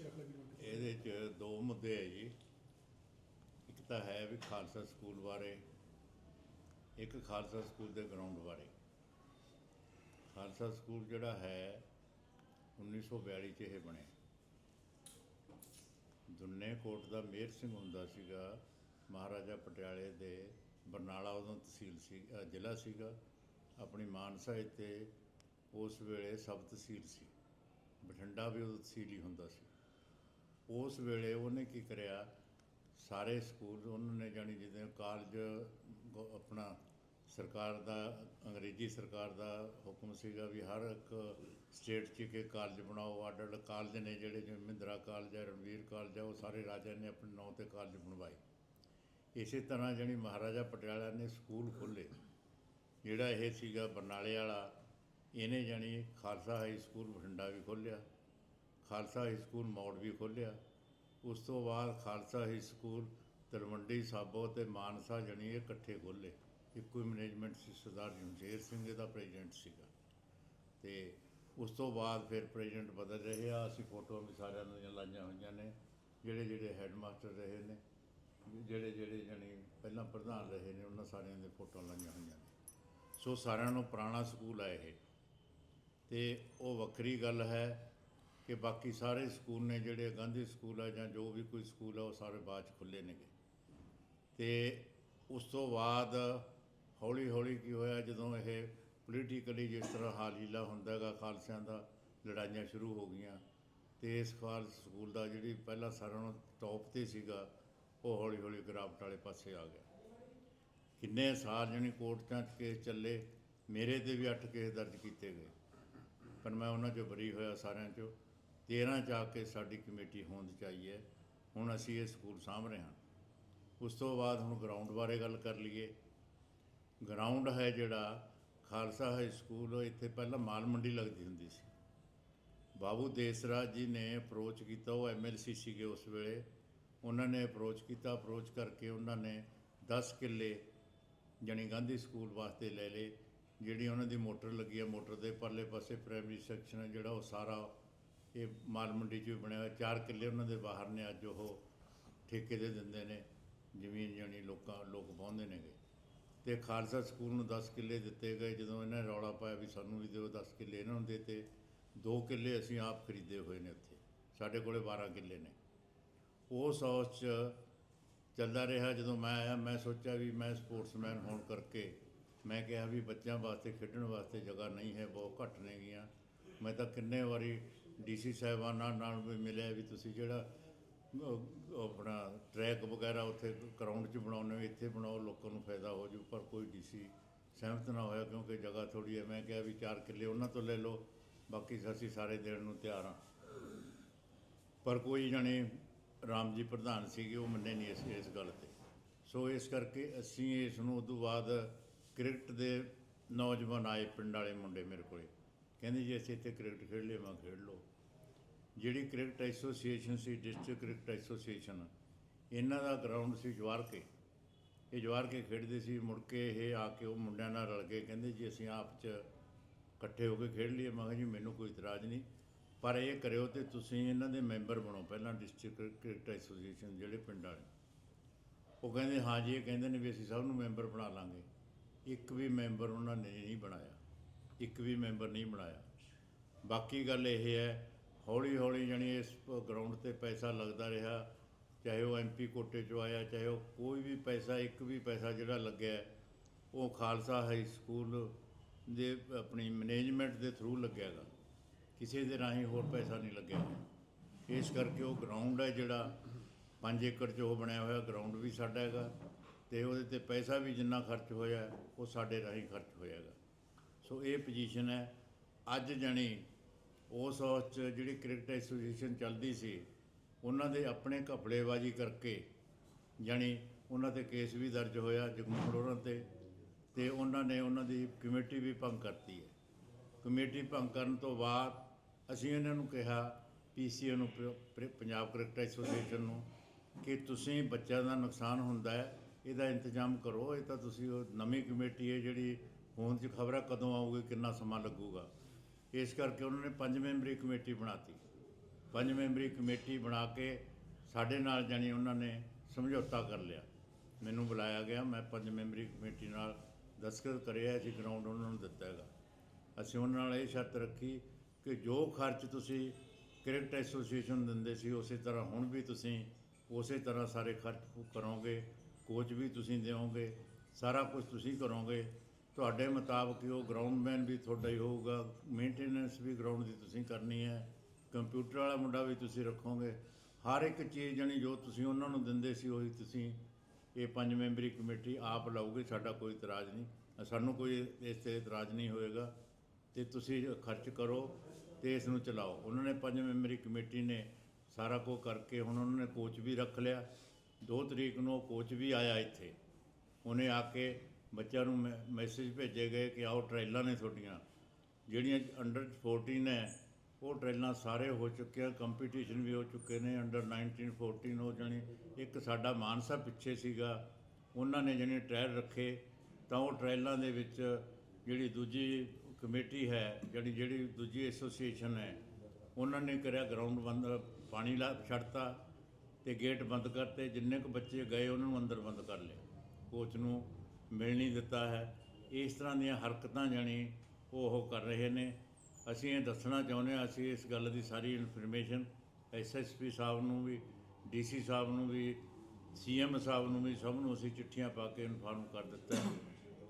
ਇਹਦੇ 'ਚ ਦੋ ਮੁੱਦੇ ਹੈ ਜੀ। ਇੱਕ ਤਾਂ ਹੈ ਵੀ ਖਾਲਸਾ ਸਕੂਲ ਬਾਰੇ, ਇੱਕ ਖਾਲਸਾ ਸਕੂਲ ਦੇ ਗਰਾਊਂਡ ਬਾਰੇ। ਖਾਲਸਾ ਸਕੂਲ ਜਿਹੜਾ ਹੈ 1942 ਚ ਇਹ ਬਣਿਆ। ਦੁੰਨੇ ਕੋਟ ਦਾ ਮੇਰ ਸਿੰਘ ਹੁੰਦਾ ਸੀਗਾ, ਮਹਾਰਾਜਾ ਪਟਿਆਲੇ ਦੇ, ਬਰਨਾਲਾ ਉਦੋਂ ਤਹਿਸੀਲ ਸੀ ਜ਼ਿਲ੍ਹਾ ਸੀਗਾ। ਆਪਣੀ ਮਾਨਸਾ ਇੱਥੇ ਉਸ ਵੇਲੇ ਸਬ ਤਹਿਸੀਲ ਸੀ। ਬਠਿੰਡਾ ਵੀ ਉਦੋਂ ਤਹਿਸੀਲ ਹੀ ਹੁੰਦਾ ਸੀ। ਉਸ ਵੇਲੇ ਉਹਨੇ ਕੀ ਕਰਿਆ? ਸਾਰੇ ਸਕੂਲ ਉਹਨਾਂ ਨੇ ਜਾਣੀ ਜਿੱਦਾਂ ਕਾਲਜ, ਗ- ਆਪਣਾ ਸਰਕਾਰ ਦਾ, ਅੰਗਰੇਜ਼ੀ ਸਰਕਾਰ ਦਾ ਹੁਕਮ ਸੀਗਾ ਵੀ ਹਰ ਇੱਕ ਸਟੇਟ 'ਚ ਇੱਕ ਕਾਲਜ ਬਣਾਓ ਅੱਡ ਅੱਡ ਕਾਲਜ ਨੇ ਜਿਹੜੇ ਜਿਵੇਂ ਮਹਿੰਦਰਾ ਕਾਲਜ ਹੈ, ਰਣਵੀਰ ਕਾਲਜ ਹੈ, ਉਹ ਸਾਰੇ ਰਾਜਿਆਂ ਨੇ ਆਪਣੇ ਨਾਂ ਤੇ ਕਾਲਜ ਬਣਵਾਏ। ਇਸੇ ਤਰ੍ਹਾਂ ਜਾਣੀ ਮਹਾਰਾਜਾ ਪਟਿਆਲਾ ਨੇ ਸਕੂਲ ਖੋਲ੍ਹੇ। ਜਿਹੜਾ ਇਹ ਸੀਗਾ ਬਰਨਾਲੇ ਵਾਲਾ, ਇਹਨੇ ਜਾਣੀ ਖਾਲਸਾ ਹਾਈ ਸਕੂਲ ਬਠਿੰਡਾ ਵੀ ਖੋਲ੍ਹਿਆ। ਖਾਲਸਾ ਹਾਈ ਸਕੂਲ ਮੌੜ ਵੀ ਖੋਲ੍ਹਿਆ। ਉਸ ਤੋਂ ਬਾਅਦ ਖਾਲਸਾ ਹਾਈ ਸਕੂਲ ਤਲਵੰਡੀ ਸਾਬੋ ਤੇ ਮਾਨਸਾ ਜਣੀ ਇਕੱਠੇ ਖੋਲ੍ਹੇ। ਇੱਕੋ ਹੀ ਮੈਨੇਜਮੈਂਟ ਸੀ, ਸਰਦਾਰ ਜਮਸ਼ੇਰ ਸਿੰਘ ਇਹਦਾ ਪ੍ਰੈਜ਼ੀਡੈਂਟ ਸੀਗਾ। ਤੇ ਉਸ ਤੋਂ ਬਾਅਦ ਫਿਰ ਪ੍ਰੈਜ਼ੀਡੈਂਟ ਬਦਲ ਰਹੇ ਆ। ਅਸੀਂ ਫੋਟੋਆਂ ਵੀ ਸਾਰਿਆਂ ਦੀਆਂ ਲਾਈਆਂ ਹੋਈਆਂ ਨੇ। ਜਿਹੜੇ ਜਿਹੜੇ ਹੈੱਡਮਾਸਟਰ ਰਹੇ ਨੇ, ਜਿਹੜੇ ਜਿਹੜੇ ਜਣੀ ਪਹਿਲਾਂ ਪ੍ਰਧਾਨ ਰਹੇ ਨੇ, ਉਹਨਾਂ ਸਾਰਿਆਂ ਦੇ ਫੋਟੋਆਂ ਲਾਈਆਂ ਹੋਈਆਂ ਨੇ। ਸੋ ਸਾਰਿਆਂ ਨੂੰ ਪੁਰਾਣਾ ਸਕੂਲ ਹੈ ਇਹ। ਤੇ ਉਹ ਵੱਖਰੀ ਗੱਲ ਹੈ ਕਿ ਬਾਕੀ ਸਾਰੇ ਸਕੂਲ ਨੇ ਜਿਹੜੇ ਗਾਂਧੀ ਸਕੂਲ ਆ ਜਾਂ ਜੋ ਵੀ ਕੋਈ ਸਕੂਲ ਆ, ਉਹ ਸਾਰੇ ਬਾਅਦ 'ਚ ਖੁੱਲੇ ਨੇਗੇ। ਤੇ ਉਸ ਤੋਂ ਬਾਅਦ ਹੌਲੀ ਹੌਲੀ ਕੀ ਹੋਇਆ, ਜਦੋਂ ਇਹ ਪੋਲੀਟੀਕਲੀ ਜਿਸ ਤਰ੍ਹਾਂ ਹਾਲ ਹੀਲਾ ਹੁੰਦਾ ਹੈਗਾ, ਖਾਲਸਿਆਂ ਦਾ ਲੜਾਈਆਂ ਸ਼ੁਰੂ ਹੋ ਗਈਆਂ, ਤੇ ਇਸ ਖਾਲਸ ਸਕੂਲ ਦਾ ਜਿਹੜੀ ਪਹਿਲਾਂ ਸਾਰਿਆਂ ਨਾਲੋਂ ਟੌਪ ਤੇ ਸੀਗਾ, ਉਹ ਹੌਲੀ ਹੌਲੀ ਗਿਰਾਵਟ ਵਾਲੇ ਪਾਸੇ ਆ ਗਿਆ। ਕਿੰਨੇ ਸਾਲ ਜਾਣੀ ਕੋਰਟਾਂ 'ਚ ਕੇਸ ਚੱਲੇ, ਮੇਰੇ ਤੇ ਵੀ 8 ਕੇਸ ਦਰਜ ਕੀਤੇ ਗਏ। ਪਰ ਮੈਂ ਉਹਨਾਂ 'ਚੋਂ ਬਰੀ ਹੋਇਆ ਸਾਰਿਆਂ 'ਚੋਂ। 13 ਚ ਆ ਕੇ ਸਾਡੀ ਕਮੇਟੀ ਹੋਂਦ ਚ ਆਈ ਹੈ। ਹੁਣ ਅਸੀਂ ਇਹ ਸਕੂਲ ਸਾਂਭ ਰਹੇ ਹਾਂ। ਉਸ ਤੋਂ ਬਾਅਦ ਹੁਣ ਗਰਾਊਂਡ ਬਾਰੇ ਗੱਲ ਕਰ ਲਈਏ। ਗਰਾਊਂਡ ਹੈ ਜਿਹੜਾ, ਖਾਲਸਾ ਹਾਈ ਸਕੂਲ ਇੱਥੇ ਪਹਿਲਾਂ ਮਾਲ ਮੰਡੀ ਲੱਗਦੀ ਹੁੰਦੀ ਸੀ। ਬਾਬੂ ਦੇਸਰਾਜ ਜੀ ਨੇ ਅਪਰੋਚ ਕੀਤਾ, ਉਹ ਐਮਐਲਸੀ ਸੀਗੇ ਉਸ ਵੇਲੇ। ਉਹਨਾਂ ਨੇ ਅਪਰੋਚ ਕੀਤਾ ਅਪਰੋਚ ਕਰਕੇ ਉਹਨਾਂ ਨੇ 10 ਕਿੱਲੇ ਜਣੀ ਗਾਂਧੀ ਸਕੂਲ ਵਾਸਤੇ ਲੈ ਲਏ। ਜਿਹੜੀ ਉਹਨਾਂ ਦੀ ਮੋਟਰ ਲੱਗੀ ਹੈ ਮੋਟਰ ਦੇ ਪਰਲੇ ਪਾਸੇ ਪ੍ਰਾਇਮਰੀ ਸੈਕਸ਼ਨ ਹੈ ਜਿਹੜਾ ਉਹ ਸਾਰਾ ਇਹ ਮਾਲ ਮੰਡੀ 'ਚ ਵੀ ਬਣਿਆ ਹੋਇਆ। ਚਾਰ ਕਿੱਲੇ ਉਹਨਾਂ ਦੇ ਬਾਹਰ ਨੇ, ਅੱਜ ਉਹ ਠੇਕੇ ਦੇ ਦਿੰਦੇ ਨੇ। ਜ਼ਮੀਨ ਜਾਣੀ ਲੋਕਾਂ, ਲੋਕ ਪਾਉਂਦੇ ਨੇਗੇ। ਤੇ ਖਾਲਸਾ ਸਕੂਲ ਨੂੰ 10 ਕਿੱਲੇ ਦਿੱਤੇ ਗਏ। ਜਦੋਂ ਇਹਨਾਂ ਨੇ ਰੌਲਾ ਪਾਇਆ ਵੀ ਸਾਨੂੰ ਵੀ ਦਿਓ 10 ਕਿੱਲੇ ਇਹਨਾਂ ਨੂੰ ਦਿੱਤੇ। 2 ਕਿੱਲੇ ਅਸੀਂ ਆਪ ਖਰੀਦੇ ਹੋਏ ਨੇ ਉੱਥੇ। ਸਾਡੇ ਕੋਲੇ 12 ਕਿੱਲੇ ਨੇ। ਉਸ ਹਾਊਸ 'ਚ ਚੱਲਦਾ ਰਿਹਾ। ਜਦੋਂ ਮੈਂ ਆਇਆ, ਮੈਂ ਸੋਚਿਆ ਵੀ ਮੈਂ ਸਪੋਰਟਸਮੈਨ ਹੋਣ ਕਰਕੇ ਮੈਂ ਕਿਹਾ ਵੀ ਬੱਚਿਆਂ ਵਾਸਤੇ, ਖੇਡਣ ਵਾਸਤੇ ਜਗ੍ਹਾ ਨਹੀਂ ਹੈ, ਬਹੁਤ ਘੱਟ ਨੇ ਗੀਆਂ ਮੈਂ ਤਾਂ ਕਿੰਨੇ ਵਾਰੀ ਡੀਸੀ ਸਾਹਿਬਾਨਾਂ ਨਾਲ ਵੀ ਮਿਲਿਆ ਵੀ ਤੁਸੀਂ ਜਿਹੜਾ ਆਪਣਾ ਟਰੈਕ ਵਗੈਰਾ ਉੱਥੇ ਗਰਾਊਂਡ 'ਚ ਬਣਾਉਣੇ ਹੋ, ਇੱਥੇ ਬਣਾਓ, ਲੋਕਾਂ ਨੂੰ ਫਾਇਦਾ ਹੋ ਜੂ ਪਰ ਕੋਈ ਡੀਸੀ ਸਹਿਮਤ ਨਾ ਹੋਇਆ ਕਿਉਂਕਿ ਜਗ੍ਹਾ ਥੋੜੀ ਹੈ। ਮੈਂ ਕਿਹਾ ਵੀ 4 ਕਿੱਲੇ ਉਹਨਾਂ ਤੋਂ ਲੈ ਲਓ, ਬਾਕੀ ਅਸੀਂ ਸਾਰੇ ਦੇਣ ਨੂੰ ਤਿਆਰ ਹਾਂ। ਪਰ ਕੋਈ ਜਾਣੇ ਰਾਮ ਜੀ ਪ੍ਰਧਾਨ ਸੀਗੇ, ਉਹ ਮੰਨੇ ਨਹੀਂ ਇਸ ਇਸ ਗੱਲ ਤੇ। ਸੋ ਇਸ ਕਰਕੇ ਅਸੀਂ ਇਸ ਨੂੰ ਉਦੋਂ ਬਾਅਦ ਕ੍ਰਿਕਟ ਦੇ ਨੌਜਵਾਨ ਆਏ ਪਿੰਡ ਵਾਲੇ ਮੁੰਡੇ ਮੇਰੇ ਕੋਲੇ। ਕਹਿੰਦੇ ਜੀ ਅਸੀਂ ਇੱਥੇ ਕ੍ਰਿਕਟ ਖੇਡ ਲਈਏ ਮੈਂ ਖੇਡ ਲਓ। ਜਿਹੜੀ ਕ੍ਰਿਕਟ ਐਸੋਸੀਏਸ਼ਨ ਸੀ, ਡਿਸਟ੍ਰਿਕਟ ਕ੍ਰਿਕਟ ਐਸੋਸੀਏਸ਼ਨ, ਇਹਨਾਂ ਦਾ ਗਰਾਊਂਡ ਸੀ ਜਵਾਰ ਕੇ। ਇਹ ਜਵਾਰ ਕੇ ਖੇਡਦੇ ਸੀ, ਮੁੜ ਕੇ ਇਹ ਆ ਕੇ ਉਹ ਮੁੰਡਿਆਂ ਨਾਲ ਰਲ ਕੇ ਕਹਿੰਦੇ ਜੀ ਅਸੀਂ ਆਪ 'ਚ ਇਕੱਠੇ ਹੋ ਕੇ ਖੇਡ ਲਈਏ। ਮੈਂ ਕਿਹਾ ਜੀ, ਮੈਨੂੰ ਕੋਈ ਇਤਰਾਜ਼ ਨਹੀਂ। ਪਰ ਇਹ ਕਰਿਓ ਤੇ ਤੁਸੀਂ ਇਹਨਾਂ ਦੇ ਮੈਂਬਰ ਬਣੋ, ਪਹਿਲਾਂ ਡਿਸਟ੍ਰਿਕਟ ਕ੍ਰਿਕਟ ਐਸੋਸੀਏਸ਼ਨ ਜਿਹੜੇ ਪਿੰਡ ਵਾਲੇ। ਉਹ ਕਹਿੰਦੇ, ਹਾਂ ਜੀ, ਇਹ ਕਹਿੰਦੇ ਨੇ ਵੀ ਅਸੀਂ ਸਭ ਨੂੰ ਮੈਂਬਰ ਬਣਾ ਲਾਂਗੇ। ਇੱਕ ਵੀ ਮੈਂਬਰ ਉਹਨਾਂ ਨੇ ਨਹੀਂ ਬਣਾਇਆ। ਇੱਕ ਵੀ ਮੈਂਬਰ ਨਹੀਂ ਬਣਾਇਆ। ਬਾਕੀ ਗੱਲ ਇਹ ਹੈ ਹੌਲੀ ਹੌਲੀ ਜਾਣੀ ਇਸ ਗਰਾਊਂਡ ਤੇ ਪੈਸਾ ਲੱਗਦਾ ਰਿਹਾ, ਚਾਹੇ ਉਹ ਐਮਪੀ ਕੋਟੇ ਚੋਂ ਆਇਆ, ਚਾਹੇ ਉਹ ਕੋਈ ਵੀ ਪੈਸਾ, ਇੱਕ ਵੀ ਪੈਸਾ ਜਿਹੜਾ ਲੱਗਿਆ, ਉਹ ਖਾਲਸਾ ਹਾਈ ਸਕੂਲ ਦੇ ਆਪਣੀ ਮੈਨੇਜਮੈਂਟ ਦੇ ਥਰੂ ਲੱਗਿਆਗਾ। ਕਿਸੇ ਦੇ ਰਾਹੀਂ ਹੋਰ ਪੈਸਾ ਨਹੀਂ ਲੱਗਿਆ। ਇਸ ਕਰਕੇ ਉਹ ਗਰਾਊਂਡ ਹੈ ਜਿਹੜਾ 5 ਏਕੜ 'ਚ ਉਹ ਬਣਿਆ ਹੋਇਆ ਗਰਾਊਂਡ ਵੀ ਸਾਡਾ ਹੈਗਾ, ਤੇ ਉਹਦੇ ਤੇ ਪੈਸਾ ਵੀ ਜਿੰਨਾ ਖਰਚ ਹੋਇਆ, ਉਹ ਸਾਡੇ ਰਾਹੀਂ ਖਰਚ ਹੋਇਆਗਾ। ਸੋ ਇਹ ਪੋਜੀਸ਼ਨ ਹੈ। ਅੱਜ ਜਾਣੀ ਉਸ ਹਾਊਸ 'ਚ ਜਿਹੜੀ ਕ੍ਰਿਕਟ ਐਸੋਸੀਏਸ਼ਨ ਚੱਲਦੀ ਸੀ, ਉਹਨਾਂ ਦੇ ਆਪਣੇ ਘਪਲੇਬਾਜ਼ੀ ਕਰਕੇ ਜਾਣੀ ਉਹਨਾਂ ਤੇ ਕੇਸ ਵੀ ਦਰਜ ਹੋਇਆ ਜਗਮੋਹਨ ਉਹਨਾਂ ਤੇ ਤੇ ਉਹਨਾਂ ਨੇ ਉਹਨਾਂ ਦੀ ਕਮੇਟੀ ਵੀ ਭੰਗ ਕਰਤੀ ਹੈ। ਕਮੇਟੀ ਭੰਗ ਕਰਨ ਤੋਂ ਬਾਅਦ ਅਸੀਂ ਇਹਨਾਂ ਨੂੰ ਕਿਹਾ ਪੀਸੀਏ ਨੂੰ ਪ- ਪੰਜਾਬ ਕ੍ਰਿਕਟ ਐਸੋਸੀਏਸ਼ਨ ਨੂੰ ਕਿ ਤੁਸੀਂ ਬੱਚਿਆਂ ਦਾ ਨੁਕਸਾਨ ਹੁੰਦਾ ਹੈ, ਇਹਦਾ ਇੰਤਜ਼ਾਮ ਕਰੋ, ਇਹ ਤਾਂ ਤੁਸੀਂ ਉਹ ਨਵੀਂ ਕਮੇਟੀ ਹੈ ਜਿਹੜੀ ਹੋਂਦ 'ਚ ਖਬਰਾਂ ਕਦੋਂ ਆਊਗੀ, ਕਿੰਨਾ ਸਮਾਂ ਲੱਗੂਗਾ। ਇਸ ਕਰਕੇ ਉਹਨਾਂ ਨੇ ਪੰਜ ਮੈਂਬਰੀ ਕਮੇਟੀ ਬਣਾਤੀ। ਪੰਜ ਮੈਂਬਰੀ ਕਮੇਟੀ ਬਣਾ ਕੇ ਸਾਡੇ ਨਾਲ ਜਾਣੀ ਉਹਨਾਂ ਨੇ ਸਮਝੌਤਾ ਕਰ ਲਿਆ। ਮੈਨੂੰ ਬੁਲਾਇਆ ਗਿਆ, ਮੈਂ ਪੰਜ ਮੈਂਬਰੀ ਕਮੇਟੀ ਨਾਲ ਦਸਤਖਤ ਕਰਿਆ ਸੀ ਗਰਾਊਂਡ ਉਹਨਾਂ ਨੂੰ ਦਿੱਤਾ ਹੈਗਾ। ਅਸੀਂ ਉਹਨਾਂ ਨਾਲ ਇਹ ਸ਼ਰਤ ਰੱਖੀ ਕਿ ਜੋ ਖਰਚ ਤੁਸੀਂ ਕ੍ਰਿਕਟ ਐਸੋਸੀਏਸ਼ਨ ਦਿੰਦੇ ਸੀ, ਉਸੇ ਤਰ੍ਹਾਂ ਹੁਣ ਵੀ ਤੁਸੀਂ ਉਸੇ ਤਰ੍ਹਾਂ ਸਾਰੇ ਖਰਚ ਕਰੋਗੇ, ਕੋਚ ਵੀ ਤੁਸੀਂ ਦਿਓਗੇ, ਸਾਰਾ ਕੁਝ ਤੁਸੀਂ ਕਰੋਗੇ। ਤੁਹਾਡੇ ਮੁਤਾਬਕ ਹੀ ਉਹ ਗਰਾਊਂਡਮੈਨ ਵੀ ਤੁਹਾਡਾ ਹੀ ਹੋਊਗਾ ਮੇਨਟੇਨੈਂਸ ਵੀ ਗਰਾਊਂਡ ਦੀ ਤੁਸੀਂ ਕਰਨੀ ਹੈ ਕੰਪਿਊਟਰ ਵਾਲਾ ਮੁੰਡਾ ਵੀ ਤੁਸੀਂ ਰੱਖੋਗੇ, ਹਰ ਇੱਕ ਚੀਜ਼ ਜਣੀ ਜੋ ਤੁਸੀਂ ਉਹਨਾਂ ਨੂੰ ਦਿੰਦੇ ਸੀ ਉਹੀ ਤੁਸੀਂ ਇਹ ਪੰਜ ਮੈਂਬਰੀ ਕਮੇਟੀ ਆਪ ਲਾਉਗੇ ਸਾਡਾ ਕੋਈ ਇਤਰਾਜ਼ ਨਹੀਂ, ਸਾਨੂੰ ਕੋਈ ਇਸ ਤੇ ਇਤਰਾਜ਼ ਨਹੀਂ ਹੋਏਗਾ, ਤੇ ਤੁਸੀਂ ਖਰਚ ਕਰੋ ਤੇ ਇਸ ਨੂੰ ਚਲਾਓ। ਉਹਨਾਂ ਨੇ ਪੰਜ ਮੈਂਬਰੀ ਕਮੇਟੀ ਨੇ ਸਾਰਾ ਕੁਝ ਕਰਕੇ ਹੁਣ ਉਹਨਾਂ ਨੇ ਕੋਚ ਵੀ ਰੱਖ ਲਿਆ 2 ਤਰੀਕ ਨੂੰ ਉਹ ਕੋਚ ਵੀ ਆਇਆ ਇੱਥੇ, ਉਹਨੇ ਆ ਕੇ ਬੱਚਿਆਂ ਨੂੰ ਮੈਸੇਜ ਭੇਜੇ ਗਏ ਕਿ ਆਓ ਟ੍ਰੇਲਾਂ ਨੇ ਤੁਹਾਡੀਆਂ। ਜਿਹੜੀਆਂ ਅੰਡਰ 14 ਹੈ, ਉਹ ਟ੍ਰੇਲਾਂ ਸਾਰੇ ਹੋ ਚੁੱਕੀਆਂ ਕੰਪੀਟੀਸ਼ਨ ਵੀ ਹੋ ਚੁੱਕੇ ਨੇ ਅੰਡਰ 19 14 ਉਹ ਜਾਣੀ। ਇੱਕ ਸਾਡਾ ਮਾਨਸਾ ਪਿੱਛੇ ਸੀਗਾ, ਉਹਨਾਂ ਨੇ ਜਾਣੀ ਟ੍ਰਾਇਲ ਰੱਖੇ, ਤਾਂ ਉਹ ਟ੍ਰਾਇਲਾਂ ਦੇ ਵਿੱਚ ਜਿਹੜੀ ਦੂਜੀ ਕਮੇਟੀ ਹੈ ਜਿਹੜੀ ਜਿਹੜੀ ਦੂਜੀ ਐਸੋਸੀਏਸ਼ਨ ਹੈ, ਉਹਨਾਂ ਨੇ ਕਰਿਆ ਗਰਾਊਂਡ ਬੰਦ, ਪਾਣੀ ਲਾ ਛੱਡਤਾ ਤੇ ਗੇਟ ਬੰਦ ਕਰਤੇ। ਜਿੰਨੇ ਕੁ ਬੱਚੇ ਗਏ, ਉਹਨਾਂ ਨੂੰ ਅੰਦਰ ਬੰਦ ਕਰ ਲਿਆ। ਕੋਚ ਨੂੰ ਮਿਲ ਨਹੀਂ ਦਿੱਤਾ ਹੈ। ਇਸ ਤਰ੍ਹਾਂ ਦੀਆਂ ਹਰਕਤਾਂ ਜਾਣੀ ਉਹ ਕਰ ਰਹੇ ਨੇ। ਅਸੀਂ ਇਹ ਦੱਸਣਾ ਚਾਹੁੰਦੇ ਹਾਂ, ਅਸੀਂ ਇਸ ਗੱਲ ਦੀ ਸਾਰੀ ਇਨਫੋਰਮੇਸ਼ਨ ਐਸਐਸਪੀ ਸਾਹਿਬ ਨੂੰ ਵੀ ਡੀਸੀ ਸਾਹਿਬ ਨੂੰ ਵੀ ਸੀਐਮ ਸਾਹਿਬ ਨੂੰ ਵੀ, ਸਭ ਨੂੰ ਅਸੀਂ ਚਿੱਠੀਆਂ ਪਾ ਕੇ ਇਨਫਾਰਮ ਕਰ ਦਿੱਤਾ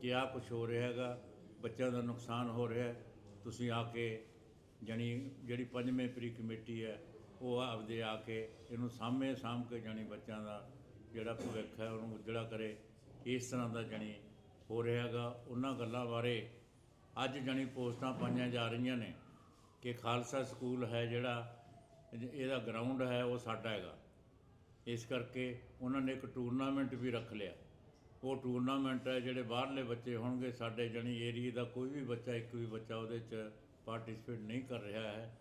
ਕਿ ਆਹ ਕੁਝ ਹੋ ਰਿਹਾ ਹੈਗਾ, ਬੱਚਿਆਂ ਦਾ ਨੁਕਸਾਨ ਹੋ ਰਿਹਾ ਹੈ। ਤੁਸੀਂ ਆ ਕੇ ਜਾਣੀ ਜਿਹੜੀ ਪੰਜਵੇਂ ਪ੍ਰੀ ਕਮੇਟੀ ਹੈ, ਉਹ ਆਪਦੇ ਆ ਕੇ ਇਹਨੂੰ ਸਾਹਮਣੇ ਸਾਂਭ ਕੇ ਜਾਣੀ ਬੱਚਿਆਂ ਦਾ ਜਿਹੜਾ ਭਵਿੱਖ ਹੈ, ਉਹਨੂੰ ਉਜੜਾ ਕਰੇ। ਇਸ ਤਰ੍ਹਾਂ ਦਾ ਜਾਣੀ ਹੋ ਰਿਹਾ ਹੈਗਾ ਉਹਨਾਂ ਗੱਲਾਂ ਬਾਰੇ ਅੱਜ ਜਾਣੀ ਪੋਸਟਾਂ ਪਾਈਆਂ ਜਾ ਰਹੀਆਂ ਨੇ ਕਿ ਖਾਲਸਾ ਸਕੂਲ ਹੈ ਜਿਹੜਾ, ਇਹਦਾ ਗਰਾਊਂਡ ਹੈ, ਉਹ ਸਾਡਾ ਹੈਗਾ। ਇਸ ਕਰਕੇ ਉਹਨਾਂ ਨੇ ਇੱਕ ਟੂਰਨਾਮੈਂਟ ਵੀ ਰੱਖ ਲਿਆ। ਉਹ ਟੂਰਨਾਮੈਂਟ ਹੈ ਜਿਹੜੇ ਬਾਹਰਲੇ ਬੱਚੇ ਹੋਣਗੇ, ਸਾਡੇ ਜਣੀ ਏਰੀਏ ਦਾ ਕੋਈ ਵੀ ਬੱਚਾ, ਇੱਕ ਵੀ ਬੱਚਾ ਉਹਦੇ 'ਚ ਪਾਰਟਿਸਿਪੇਟ ਨਹੀਂ ਕਰ ਰਿਹਾ ਹੈ।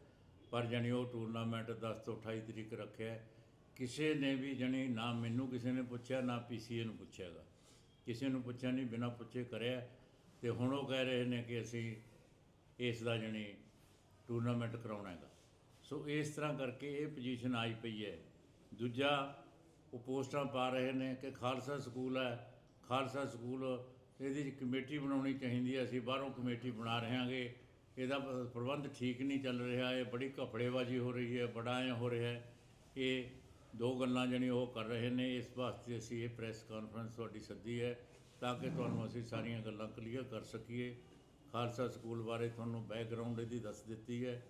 ਪਰ ਜਣੀ ਉਹ ਟੂਰਨਾਮੈਂਟ 10 ਤੋਂ 28 ਤਰੀਕ ਰੱਖਿਆ ਕਿਸੇ ਨੇ ਵੀ ਜਣੀ ਨਾ ਮੈਨੂੰ ਕਿਸੇ ਨੇ ਪੁੱਛਿਆ, ਨਾ ਪੀਸੀਏ ਨੂੰ ਪੁੱਛਿਆਗਾ ਕਿਸੇ ਨੂੰ ਪੁੱਛਿਆ ਨਹੀਂ, ਬਿਨਾਂ ਪੁੱਛੇ ਕਰਿਆ। ਤੇ ਹੁਣ ਉਹ ਕਹਿ ਰਹੇ ਨੇ ਕਿ ਅਸੀਂ ਇਸ ਦਾ ਜਣੀ ਟੂਰਨਾਮੈਂਟ ਕਰਾਉਣਾ ਹੈਗਾ। ਸੋ ਇਸ ਤਰ੍ਹਾਂ ਕਰਕੇ ਇਹ ਪੋਜੀਸ਼ਨ ਆਈ ਪਈ ਹੈ। ਦੂਜਾ, ਉਹ ਪੋਸਟਾਂ ਪਾ ਰਹੇ ਨੇ ਕਿ ਖਾਲਸਾ ਸਕੂਲ ਹੈ। ਖਾਲਸਾ ਸਕੂਲ ਇਹਦੀ ਕਮੇਟੀ ਬਣਾਉਣੀ ਚਾਹੀਦੀ ਹੈ, ਅਸੀਂ ਬਾਹਰੋਂ ਕਮੇਟੀ ਬਣਾ ਰਹੇ ਹਾਂਗੇ ਇਹਦਾ ਪ੍ਰਬੰਧ ਠੀਕ ਨਹੀਂ ਚੱਲ ਰਿਹਾ, ਇਹ ਬੜੀ ਘਪੜੇਬਾਜ਼ੀ ਹੋ ਰਹੀ ਹੈ ਬੜਾ ਐਂ ਹੋ ਰਿਹਾ ਹੈ। ਇਹ ਦੋ ਗੱਲਾਂ ਜਿਹੜੀਆਂ ਉਹ ਕਰ ਰਹੇ ਨੇ ਇਸ ਵਾਸਤੇ ਅਸੀਂ ਇਹ ਪ੍ਰੈਸ ਕਾਨਫਰੰਸ ਤੁਹਾਡੀ ਸੱਦੀ ਹੈ ਤਾਂ ਕਿ ਤੁਹਾਨੂੰ ਅਸੀਂ ਸਾਰੀਆਂ ਗੱਲਾਂ ਕਲੀਅਰ ਕਰ ਸਕੀਏ। ਖਾਲਸਾ ਸਕੂਲ ਬਾਰੇ ਤੁਹਾਨੂੰ ਬੈਕਗ੍ਰਾਉਂਡ ਇਹਦੀ ਦੱਸ ਦਿੱਤੀ ਹੈ।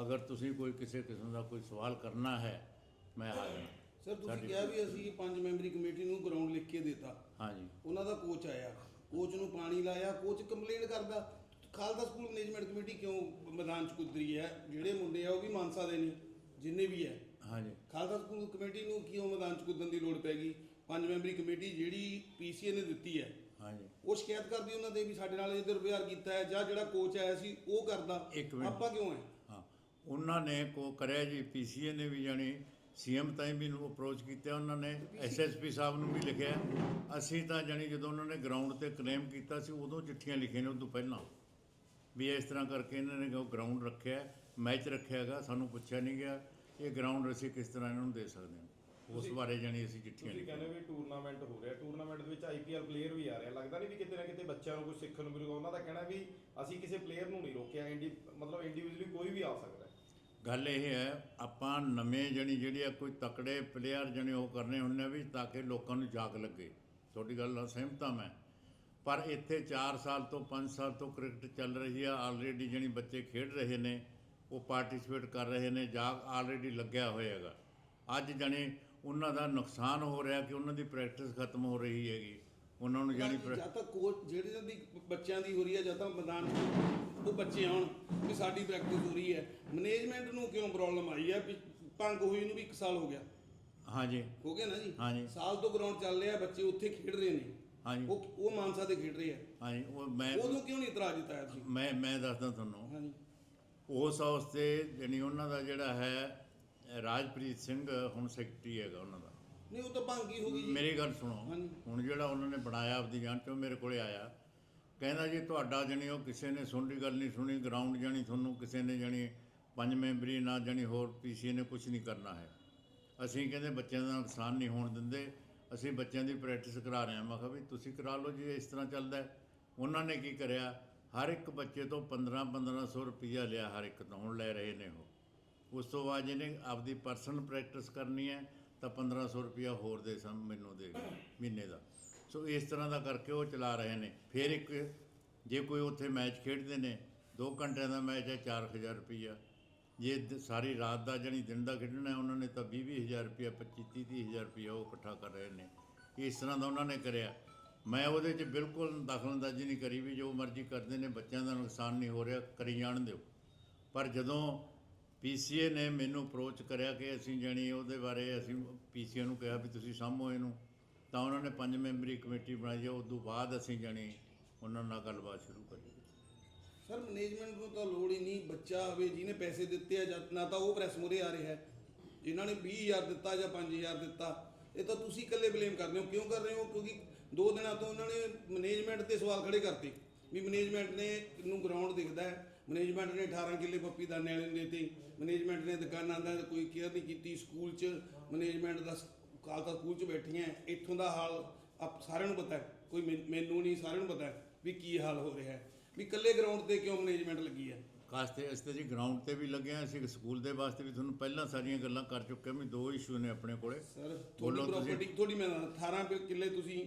ਅਗਰ ਤੁਸੀਂ ਕੋਈ ਕਿਸੇ ਕਿਸਮ ਦਾ ਕੋਈ ਸਵਾਲ ਕਰਨਾ ਹੈ ਮੈਂ ਹਾਜ਼ਰ ਹਾਂ। ਸਰ ਤੁਸੀਂ ਕਿਹਾ ਵੀ ਅਸੀਂ ਪੰਜ ਮੈਂਬਰੀ ਕਮੇਟੀ ਨੂੰ ਗਰਾਊਂਡ ਲਿਖ ਕੇ ਦਿੱਤਾ। ਹਾਂਜੀ। ਉਹਨਾਂ ਦਾ ਕੋਚ ਆਇਆ। ਕੋਚ ਨੂੰ ਪਾਣੀ ਲਾਇਆ ਕੋਚ ਕੰਪਲੇਂਟ ਕਰਦਾ। ਖਾਲਸਾ ਸਕੂਲ ਮੈਨੇਜਮੈਂਟ ਕਮੇਟੀ ਕਿਉਂ ਮੈਦਾਨ ਚ ਕੁਦਰੀ ਹੈ? ਜਿਹੜੇ ਮੁੰਡੇ ਆ ਉਹ ਵੀ ਮਾਨਸਾ ਦੇ ਨੇ ਜਿੰਨੇ ਵੀ ਹੈ। ਹਾਂਜੀ। ਖਾਲਸਾ ਸਕੂਲ ਕਮੇਟੀ ਨੂੰ ਕਿਉਂ ਮੈਦਾਨ ਚ ਕੁੱਦਣ ਦੀ ਲੋੜ ਪੈ ਗਈ ਪੰਜ ਮੈਂਬਰੀ ਕਮੇਟੀ ਜਿਹੜੀ ਪੀਸੀਏ ਨੇ ਦਿੱਤੀ ਹੈ। ਹਾਂਜੀ। ਉਹ ਸ਼ਿਕਾਇਤ ਕਰਦੀ ਉਹਨਾਂ ਦੇ ਵੀ ਸਾਡੇ ਨਾਲ ਇਹ ਦੁਰਵਿਹਾਰ ਕੀਤਾ ਹੈ ਜਾਂ ਜਿਹੜਾ ਕੋਚ ਆਇਆ ਸੀ ਉਹ ਕਰਦਾ। ਇੱਕ ਮਿੰਟ। ਆਪਾਂ ਕਿਉਂ ਹੈ? ਹਾਂ। ਉਹਨਾਂ ਨੇ ਕੋ ਕਰਿਆ ਜੀ ਪੀਸੀਏ ਨੇ ਵੀ ਜਾਣੀ ਸੀਐਮ ਤਾਈਂ ਵੀ ਨੂੰ ਅਪਰੋਚ ਕੀਤਾ ਉਹਨਾਂ ਨੇ ਐਸਐਸਪੀ ਸਾਹਿਬ ਨੂੰ ਵੀ ਲਿਖਿਆ ਅਸੀਂ ਤਾਂ ਜਾਣੀ ਜਦੋਂ ਉਹਨਾਂ ਨੇ ਗਰਾਊਂਡ ਤੇ ਕਲੇਮ ਕੀਤਾ ਸੀ ਉਦੋਂ ਚਿੱਠੀਆਂ ਲਿਖੀਆਂ ਨੇ ਉਦੋਂ ਪਹਿਲਾਂ। ਵੀ ਇਸ ਤਰ੍ਹਾਂ ਕਰਕੇ ਇਹਨਾਂ ਨੇ ਗਰਾਊਂਡ ਰੱਖਿਆ ਮੈਚ ਰੱਖਿਆ ਹੈਗਾ ਸਾਨੂੰ ਪੁੱਛਿਆ ਨਹੀਂ ਗਿਆ। ਇਹ ਗਰਾਊਂਡ ਅਸੀਂ ਕਿਸ ਤਰ੍ਹਾਂ ਇਹਨਾਂ ਨੂੰ ਦੇ ਸਕਦੇ ਹਾਂ? ਉਸ ਬਾਰੇ ਜਾਣੀ ਅਸੀਂ ਚਿੱਠੀਆਂ ਤੁਸੀਂ ਲਿਖੀਆਂ ਕਹਿੰਦੇ ਵੀ ਟੂਰਨਾਮੈਂਟ ਹੋ ਰਿਹਾ। ਟੂਰਨਾਮੈਂਟ ਦੇ ਵਿੱਚ ਆਈਪੀਐਲ ਪਲੇਅਰ ਵੀ ਆ ਰਿਹਾ ਲੱਗਦਾ ਨਹੀਂ ਵੀ ਕਿਤੇ ਨਾ ਕਿਤੇ ਬੱਚਿਆਂ ਨੂੰ ਕੁਝ ਸਿੱਖਣ ਨੂੰ ਮਿਲੂਗਾ। ਉਹਨਾਂ ਦਾ ਕਹਿਣਾ ਵੀ ਅਸੀਂ ਕਿਸੇ ਪਲੇਅਰ ਨੂੰ ਨਹੀਂ ਰੋਕਿਆ। ਇੰਡੀ ਮਤਲਬ ਇੰਡੀਵਿਜੂਅਲੀ ਕੋਈ ਵੀ ਆ ਸਕਦਾ ਹੈ। ਗੱਲ ਇਹ ਹੈ ਆਪਾਂ ਨਵੇਂ ਜਣੀ ਜਿਹੜੀ ਆ ਕੋਈ ਤਕੜੇ ਪਲੇਅਰ ਜਣੇ ਉਹ ਕਰਨੇ ਹੁੰਦੇ ਵੀ ਤਾਂ ਕਿ ਲੋਕਾਂ ਨੂੰ ਜਾਗ ਲੱਗੇ। ਤੁਹਾਡੀ ਗੱਲ ਨਾਲ ਸਹਿਮਤ ਹਾਂ ਮੈਂ। ਪਰ ਇੱਥੇ 4 ਸਾਲ ਤੋਂ 5 ਸਾਲ ਤੋਂ ਕ੍ਰਿਕਟ ਚੱਲ ਰਹੀ ਆ। ਆਲਰੇਡੀ ਜਣੀ ਬੱਚੇ ਖੇਡ ਰਹੇ ਨੇ। ਉਹ ਪਾਰਟਿਸਿਪੇਟ ਕਰ ਰਹੇ ਨੇ ਜਾਗ ਆਲਰੇਡੀ ਲੱਗਿਆ ਹੋਏਗਾ। ਅੱਜ ਜਣੇ ਉਹਨਾਂ ਦਾ ਨੁਕਸਾਨ ਹੋ ਰਿਹਾ ਕਿ ਉਹਨਾਂ ਦੀ ਪ੍ਰੈਕਟਿਸ ਖਤਮ ਹੋ ਰਹੀ ਹੈਗੀ। ਉਹਨਾਂ ਨੂੰ ਜਾਣੀ ਪ੍ਰੈ- ਜਦ ਤੱਕ ਕੋਚ ਜਿਹੜੇ ਦੀ ਬੱਚਿਆਂ ਦੀ ਹੋ ਰਹੀ ਹੈ ਜਦ ਤੱਕ ਮੈਦਾਨ ਉਹ ਬੱਚੇ ਆਉਣ ਵੀ ਸਾਡੀ ਪ੍ਰੈਕਟਿਸ ਹੋ ਰਹੀ ਹੈ। ਮੈਨੇਜਮੈਂਟ ਨੂੰ ਕਿਉਂ ਪ੍ਰੋਬਲਮ ਆਈ ਹੈ? ਭੰਗ ਹੋਈ ਨੂੰ ਵੀ 1 ਸਾਲ ਹੋ ਗਿਆ। ਹਾਂਜੀ। ਹੋ ਗਿਆ ਨਾ ਜੀ? ਹਾਂਜੀ। ਸਾਲ ਤੋਂ ਗਰਾਊਂਡ ਚੱਲ ਰਿਹਾ ਬੱਚੇ ਉੱਥੇ ਖੇਡ ਰਹੇ ਨੇ। ਹਾਂਜੀ। ਉਹ ਉਹ ਮਾਨਸਾ ਦੇ ਖੇਡ ਰਹੇ ਆ। ਹਾਂਜੀ ਉਹ ਮੈਂ ਉਦੋਂ ਕਿਉਂ ਨਹੀਂ ਇਤਰਾਜ਼ ਦਿੱਤਾ ਤੁਸੀਂ? ਮੈਂ ਮੈਂ ਦੱਸਦਾ ਤੁਹਾਨੂੰ। ਹਾਂਜੀ। ਉਸ ਹਾਊਸ ਤੇ ਜਾਣੀ ਉਹਨਾਂ ਦਾ ਜਿਹੜਾ ਹੈ ਰਾਜਪ੍ਰੀਤ ਸਿੰਘ ਹੁਣ ਸੈਕਟਰੀ ਹੈਗਾ ਉਹਨਾਂ ਦਾ। ਨਹੀਂ ਉਹ ਤਾਂ ਭੰਗ ਹੀ ਗਈ ਜੀ। ਮੇਰੀ ਗੱਲ ਸੁਣੋ ਹਾਂਜੀ। ਹੁਣ ਜਿਹੜਾ ਉਹਨਾਂ ਨੇ ਬਣਾਇਆ ਆਪਦੀ ਜਾਨ ਚੋਂ ਮੇਰੇ ਕੋਲੇ ਆਇਆ। ਕਹਿੰਦਾ ਜੀ ਤੁਹਾਡਾ ਜਣੀ ਉਹ ਕਿਸੇ ਨੇ ਸੁਣਦੀ ਗੱਲ ਨਹੀਂ ਸੁਣੀ ਗਰਾਊਂਡ ਜਾਣੀ ਤੁਹਾਨੂੰ ਕਿਸੇ ਨੇ ਜਾਣੀ ਪੰਜ ਮੈਂਬਰੀ ਨਾਲ ਜਾਣੀ ਹੋਰ ਪੀਸੀਏ ਨੇ ਕੁਝ ਨਹੀਂ ਕਰਨਾ ਹੈ। ਅਸੀਂ ਕਹਿੰਦੇ ਬੱਚਿਆਂ ਦਾ ਨੁਕਸਾਨ ਨਹੀਂ ਹੋਣ ਦਿੰਦੇ। ਅਸੀਂ ਬੱਚਿਆਂ ਦੀ ਪ੍ਰੈਕਟਿਸ ਕਰਾ ਰਹੇ ਹਾਂ। ਮੈਂ ਕਿਹਾ ਵੀ ਤੁਸੀਂ ਕਰਾ ਲਓ ਜੀ ਇਸ ਤਰ੍ਹਾਂ ਚੱਲਦਾ ਹੈ। ਉਹਨਾਂ ਨੇ ਕੀ ਕਰਿਆ? ਹਰ ਇੱਕ ਬੱਚੇ ਤੋਂ 15 1500 ਰੁਪਈਆ ਲਿਆ ਹਰ ਇੱਕ ਤੋਂ, ਹੁਣ ਲੈ ਰਹੇ ਨੇ ਉਹ। ਉਸ ਤੋਂ ਬਾਅਦ ਜਿਹਨੇ ਆਪਦੀ ਪਰਸਨਲ ਪ੍ਰੈਕਟਿਸ ਕਰਨੀ ਹੈ, ਤਾਂ 1500 ਰੁਪਈਆ ਹੋਰ ਦੇ ਸਮ ਮੈਨੂੰ ਦੇ ਮਹੀਨੇ ਦਾ। ਸੋ ਇਸ ਤਰ੍ਹਾਂ ਦਾ ਕਰਕੇ ਉਹ ਚਲਾ ਰਹੇ ਨੇ। ਫਿਰ ਇੱਕ ਜੇ ਕੋਈ ਉੱਥੇ ਮੈਚ ਖੇਡਦੇ ਨੇ 2 ਘੰਟਿਆਂ ਦਾ ਮੈਚ ਹੈ 4000 ਰੁਪਈਆ। ਜੇ ਦ- ਸਾਰੀ ਰਾਤ ਦਾ ਜਣੀ ਦਿਨ ਦਾ ਖੇਡਣਾ ਹੈ, ਉਹਨਾਂ ਨੇ ਤਾਂ 20 20000 ਰੁਪਈਆ 25 30 ਹਜ਼ਾਰ ਰੁਪਈਆ ਉਹ ਇਕੱਠਾ ਕਰ ਰਹੇ ਨੇ। ਇਸ ਤਰ੍ਹਾਂ ਦਾ ਉਹਨਾਂ ਨੇ ਕਰਿਆ। ਮੈਂ ਉਹਦੇ 'ਚ ਬਿਲਕੁਲ ਦਖਲਅੰਦਾਜ਼ੀ ਨਹੀਂ ਕਰੀ ਵੀ ਜੋ ਮਰਜ਼ੀ ਕਰਦੇ ਨੇ, ਬੱਚਿਆਂ ਦਾ ਨੁਕਸਾਨ ਨਹੀਂ ਹੋ ਰਿਹਾ, ਕਰੀ ਜਾਣ ਦਿਓ। ਪਰ ਜਦੋਂ ਪੀਸੀਏ ਨੇ ਮੈਨੂੰ ਅਪਰੋਚ ਕਰਿਆ ਕਿ ਅਸੀਂ ਜਾਣੀ ਉਹਦੇ ਬਾਰੇ, ਅਸੀਂ ਪੀਸੀਏ ਨੂੰ ਕਿਹਾ ਵੀ ਤੁਸੀਂ ਸਾਂਭੋ ਇਹਨੂੰ, ਤਾਂ ਉਹਨਾਂ ਨੇ ਪੰਜ ਮੈਂਬਰੀ ਕਮੇਟੀ ਬਣਾਈ ਹੈ ਉਸ ਤੋਂ ਬਾਅਦ ਅਸੀਂ ਜਾਣੀ ਉਹਨਾਂ ਨਾਲ ਗੱਲਬਾਤ ਸ਼ੁਰੂ ਕਰੀ। ਸਰ ਮੈਨੇਜਮੈਂਟ ਨੂੰ ਤਾਂ ਲੋੜ ਹੀ ਨਹੀਂ, ਬੱਚਾ ਹੋਵੇ ਜਿਹਨੇ ਪੈਸੇ ਦਿੱਤੇ ਆ, ਜਾਂ ਨਾ ਤਾਂ ਉਹ ਪ੍ਰੈਸ ਮੁਰੇ ਆ ਰਿਹਾ ਹੈ। ਜਿਨ੍ਹਾਂ ਨੇ 20000 ਦਿੱਤਾ ਜਾਂ 5000 ਦਿੱਤਾ, ਇਹ ਤਾਂ ਤੁਸੀਂ ਇਕੱਲੇ ਬਲੇਮ ਕਰਦੇ ਹੋ, ਕਿਉਂ ਕਰ ਰਹੇ ਹੋ? ਕਿਉਂਕਿ ਦੋ ਦਿਨਾਂ ਤੋਂ ਉਹਨਾਂ ਨੇ ਮੈਨੇਜਮੈਂਟ ਤੇ ਸਵਾਲ ਖੜੇ ਕਰਤੇ ਵੀ ਮੈਨੇਜਮੈਂਟ ਨੇ ਨੂੰ ਗਰਾਊਂਡ ਦਿਖਦਾ ਹੈ। ਮੈਨੇਜਮੈਂਟ ਨੇ 18 ਕਿੱਲੇ ਪੱਪੀ ਦਾਨੇ ਵਾਲੇ ਨੂੰ ਦੇਤੇ। ਮੈਨੇਜਮੈਂਟ ਨੇ ਦੁਕਾਨਾਂ ਦਾ ਕੋਈ ਕੇਅਰ ਨਹੀਂ ਕੀਤੀ। ਸਕੂਲ 'ਚ ਮੈਨੇਜਮੈਂਟ ਦਾ ਕਾਲਕਾ ਸਕੂਲ 'ਚ ਬੈਠੀਆਂ ਇੱਥੋਂ ਦਾ ਹਾਲ ਆਪ ਸਾਰਿਆਂ ਨੂੰ ਪਤਾ ਹੈ। ਕੋਈ ਮੈਨ- ਨਹੀਂ ਸਾਰਿਆਂ ਨੂੰ ਪਤਾ ਹੈ ਵੀ ਕੀ ਹਾਲ ਹੋ ਰਿਹਾ ਹੈ। ਵੀ ਇਕੱਲੇ ਗਰਾਊਂਡ ਤੇ ਕਿਉਂ ਮੈਨੇਜਮੈਂਟ ਲੱਗੀ ਹੈ? ਖਾਸ ਤੇ ਅਸੀਂ ਤਾਂ ਜੀ ਗਰਾਊਂਡ ਤੇ ਵੀ ਲੱਗੇ ਹਾਂ। ਅਸੀਂ ਸਕੂਲ ਦੇ ਵਾਸਤੇ ਵੀ ਤੁਹਾਨੂੰ ਪਹਿਲਾਂ ਸਾਰੀਆਂ ਗੱਲਾਂ ਕਰ ਚੁੱਕੇ ਵੀ ਦੋ ਇਸ਼ੂ ਨੇ ਆਪਣੇ ਕੋਲੇ। ਸਰ ਬੋਲੋ ਤੁਹਾਡੀ। ਪ੍ਰਾਪਰਟੀ ਤੁਹਾਡੀ ਮੈਂ 18 ਰੁਪਏ ਕਿੱਲੇ ਤੁਸੀਂ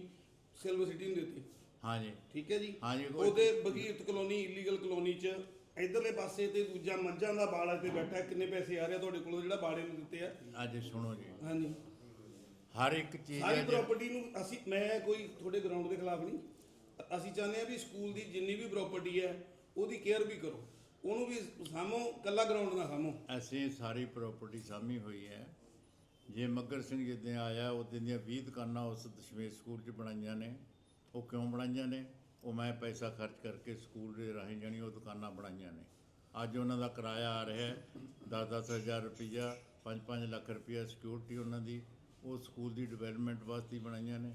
ਸਿਲਵਰ ਸਿਟੀ ਨੂੰ ਦਿੱਤੀ। ਹਾਂਜੀ। ਠੀਕ ਹੈ ਜੀ? ਹਾਂਜੀ, ਕੋਈ- ਉਹਦੇ ਬਗੀਰਤ ਕਲੋਨੀ ਇਲੀਗਲ ਕਲੋਨੀ ਚ ਇਧਰਲੇ ਪਾਸੇ ਤੇ ਦੂਜਾ ਮੱਝਾਂ ਦਾ ਬਾੜਾ ਤੇ ਬੈਠਾ ਕਿੰਨੇ ਪੈਸੇ ਆ ਰਹੇ ਆ ਤੁਹਾਡੇ ਕੋਲੋਂ ਜਿਹੜਾ ਬਾੜੇ ਨੂੰ ਦਿੱਤੇ ਆ? ਅੱਜ ਸੁਣੋ ਜੀ। ਹਾਂਜੀ। ਹਰ ਇੱਕ ਚੀਜ਼ ਸਾਰੀ ਹੈ ਜੇ- ਪ੍ਰਾਪਰਟੀ ਨੂੰ ਅਸੀਂ ਮੈਂ ਕੋਈ ਤੁਹਾਡੇ ਗਰਾਊਂਡ ਦੇ ਖਿਲਾਫ ਨਹੀਂ। ਅ- ਅਸੀਂ ਚਾਹੁੰਦੇ ਆ ਵੀ ਸਕੂਲ ਦੀ ਜਿੰਨੀ ਵੀ ਪ੍ਰਾਪਰਟੀ ਹੈ ਉਹਦੀ ਕੇਅਰ ਵੀ ਕਰੋ। ਉਹਨੂੰ ਵੀ ਸਾਮੋ ਕੱਲਾ ਗਰਾਊਂਡ ਨਾ ਸਾਮੋ ਅਸੀਂ ਸਾਰੀ ਪ੍ਰਾਪਰਟੀ ਸਾਮੀ ਹੋਈ ਹੈ। ਜੇ ਮੱਗਰ ਸਿੰਘ ਜਿੱਦਾਂ ਆਇਆ ਉਦੋਂ ਦੀਆਂ 20 ਦੁਕਾਨਾਂ ਉਸ ਦਸ਼ਮੇਸ਼ ਸਕੂਲ 'ਚ ਬਣਾਈਆਂ ਨੇ। ਉਹ ਕਿਉਂ ਬਣਾਈਆਂ ਨੇ? ਉਹ ਮੈਂ ਪੈਸਾ ਖਰਚ ਕਰਕੇ ਸਕੂਲ ਦੇ ਰਾਹੀਂ ਜਾਣੀ ਉਹ ਦੁਕਾਨਾਂ ਬਣਾਈਆਂ ਨੇ। ਅੱਜ ਉਹਨਾਂ ਦਾ ਕਿਰਾਇਆ ਆ ਰਿਹਾ ਹੈ 10-10 ਹਜ਼ਾਰ ਰੁਪਈਆ 5-5 ਲੱਖ ਰੁਪਈਆ ਸਿਕਿਉਰਿਟੀ ਉਹਨਾਂ ਦੀ, ਉਹ ਸਕੂਲ ਦੀ ਡਿਵੈਲਪਮੈਂਟ ਵਾਸਤੇ ਬਣਾਈਆਂ ਨੇ।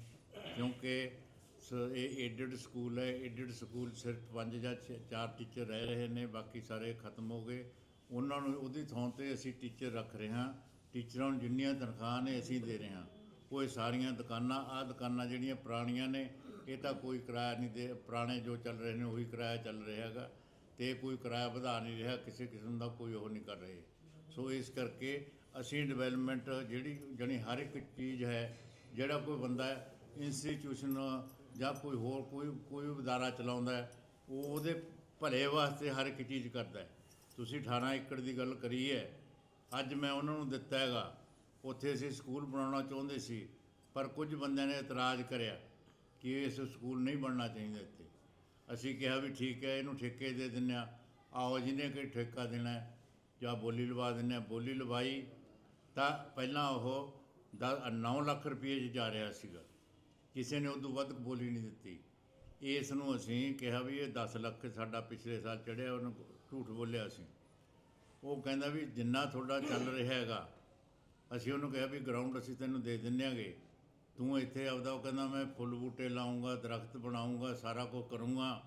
ਕਿਉਂਕਿ ਸ- ਇਹ ਏਡਡ ਸਕੂਲ ਹੈ ਏਡਡ ਸਕੂਲ ਸਿਰਫ ਪੰਜ ਜਾਂ ਛੇ- ਚਾਰ ਟੀਚਰ ਰਹਿ ਰਹੇ ਨੇ, ਬਾਕੀ ਸਾਰੇ ਖਤਮ ਹੋ ਗਏ। ਉਹਨਾਂ ਨੂੰ ਉਹਦੀ ਥਾਂ ਤੇ ਅਸੀਂ ਟੀਚਰ ਰੱਖ ਰਹੇ ਹਾਂ। ਟੀਚਰਾਂ ਨੂੰ ਜਿੰਨੀਆਂ ਤਨਖਾਹ ਨੇ ਅਸੀਂ ਦੇ ਰਹੇ ਹਾਂ, ਉਹ ਇਹ ਸਾਰੀਆਂ ਦੁਕਾਨਾਂ ਆ ਦੁਕਾਨਾਂ ਜਿਹੜੀਆਂ ਪੁਰਾਣੀਆਂ ਨੇ, ਇਹ ਤਾਂ ਕੋਈ ਕਿਰਾਇਆ ਨਹੀਂ ਦੇ, ਪੁਰਾਣੇ ਜੋ ਚੱਲ ਰਹੇ ਨੇ ਉਹੀ ਕਿਰਾਇਆ ਚੱਲ ਰਿਹਾ ਹੈਗਾ ਤੇ ਕੋਈ ਕਿਰਾਇਆ ਵਧਾ ਨਹੀਂ ਰਿਹਾ, ਕਿਸੇ ਕਿਸਮ ਦਾ ਕੋਈ ਉਹ ਨਹੀਂ ਕਰ ਰਹੇ। ਸੋ ਇਸ ਕਰਕੇ ਅਸੀਂ ਡਿਵੈਲਪਮੈਂਟ ਜਿਹੜੀ, ਜਾਣੀ ਹਰ ਇੱਕ ਚੀਜ਼ ਹੈ, ਜਿਹੜਾ ਕੋਈ ਬੰਦਾ ਇੰਸਟੀਟਿਊਸ਼ਨ ਜਾਂ ਕੋਈ ਹੋਰ ਕੋਈ ਕੋਈ ਅਦਾਰਾ ਚਲਾਉਂਦਾ ਉਹ ਉਹਦੇ ਭਲੇ ਵਾਸਤੇ ਹਰ ਇੱਕ ਚੀਜ਼ ਕਰਦਾ ਤੁਸੀਂ 18 ਏਕੜ ਦੀ ਗੱਲ ਕਰੀ ਹੈ ਅੱਜ ਮੈਂ ਉਹਨਾਂ ਨੂੰ ਦਿੱਤਾ ਹੈਗਾ। ਉੱਥੇ ਅਸੀਂ ਸਕੂਲ ਬਣਾਉਣਾ ਚਾਹੁੰਦੇ ਸੀ, ਪਰ ਕੁਝ ਬੰਦਿਆਂ ਨੇ ਇਤਰਾਜ਼ ਕਰਿਆ ਕਿ ਇਸ ਸਕੂਲ ਨਹੀਂ ਬਣਨਾ ਚਾਹੀਦਾ ਇੱਥੇ। ਅਸੀਂ ਕਿਹਾ ਵੀ ਠੀਕ ਹੈ, ਇਹਨੂੰ ਠੇਕੇ ਦੇ ਦਿੰਦੇ ਹਾਂ। ਆਓ ਜਿਹਨੇ ਕੋਈ ਠੇਕਾ ਦੇਣਾ ਜਾਂ ਬੋਲੀ ਲਵਾ ਦਿੰਦੇ ਹਾਂ? ਬੋਲੀ ਲਵਾਈ ਤਾਂ ਪਹਿਲਾਂ ਉਹ 9 ਲੱਖ ਰੁਪਏ 'ਚ ਜਾ ਰਿਹਾ ਸੀਗਾ। ਕਿਸੇ ਨੇ ਉਦੋਂ ਵੱਧ ਬੋਲੀ ਨਹੀਂ ਦਿੱਤੀ। ਇਸ ਨੂੰ ਅਸੀਂ ਕਿਹਾ ਵੀ ਇਹ 10 ਲੱਖ ਸਾਡਾ ਪਿਛਲੇ ਸਾਲ ਚੜਿਆ ਉਹਨੂੰ ਝੂਠ ਬੋਲਿਆ ਸੀ ਉਹ ਕਹਿੰਦਾ ਵੀ ਜਿੰਨਾ ਤੁਹਾਡਾ ਚੱਲ ਰਿਹਾ ਹੈਗਾ ਅਸੀਂ ਉਹਨੂੰ ਕਿਹਾ ਵੀ ਗਰਾਊਂਡ ਅਸੀਂ ਤੈਨੂੰ ਦੇ ਦਿੰਨੇ ਆਂਗੇ। ਤੂੰ ਇੱਥੇ ਆਪਦਾ ਉਹ ਕਹਿੰਦਾ ਮੈਂ ਫੁੱਲ ਬੂਟੇ ਲਾਉਂਗਾ ਦਰਖਤ ਬਣਾਉਂਗਾ ਸਾਰਾ ਕੁਝ ਕਰੂੰਗਾ।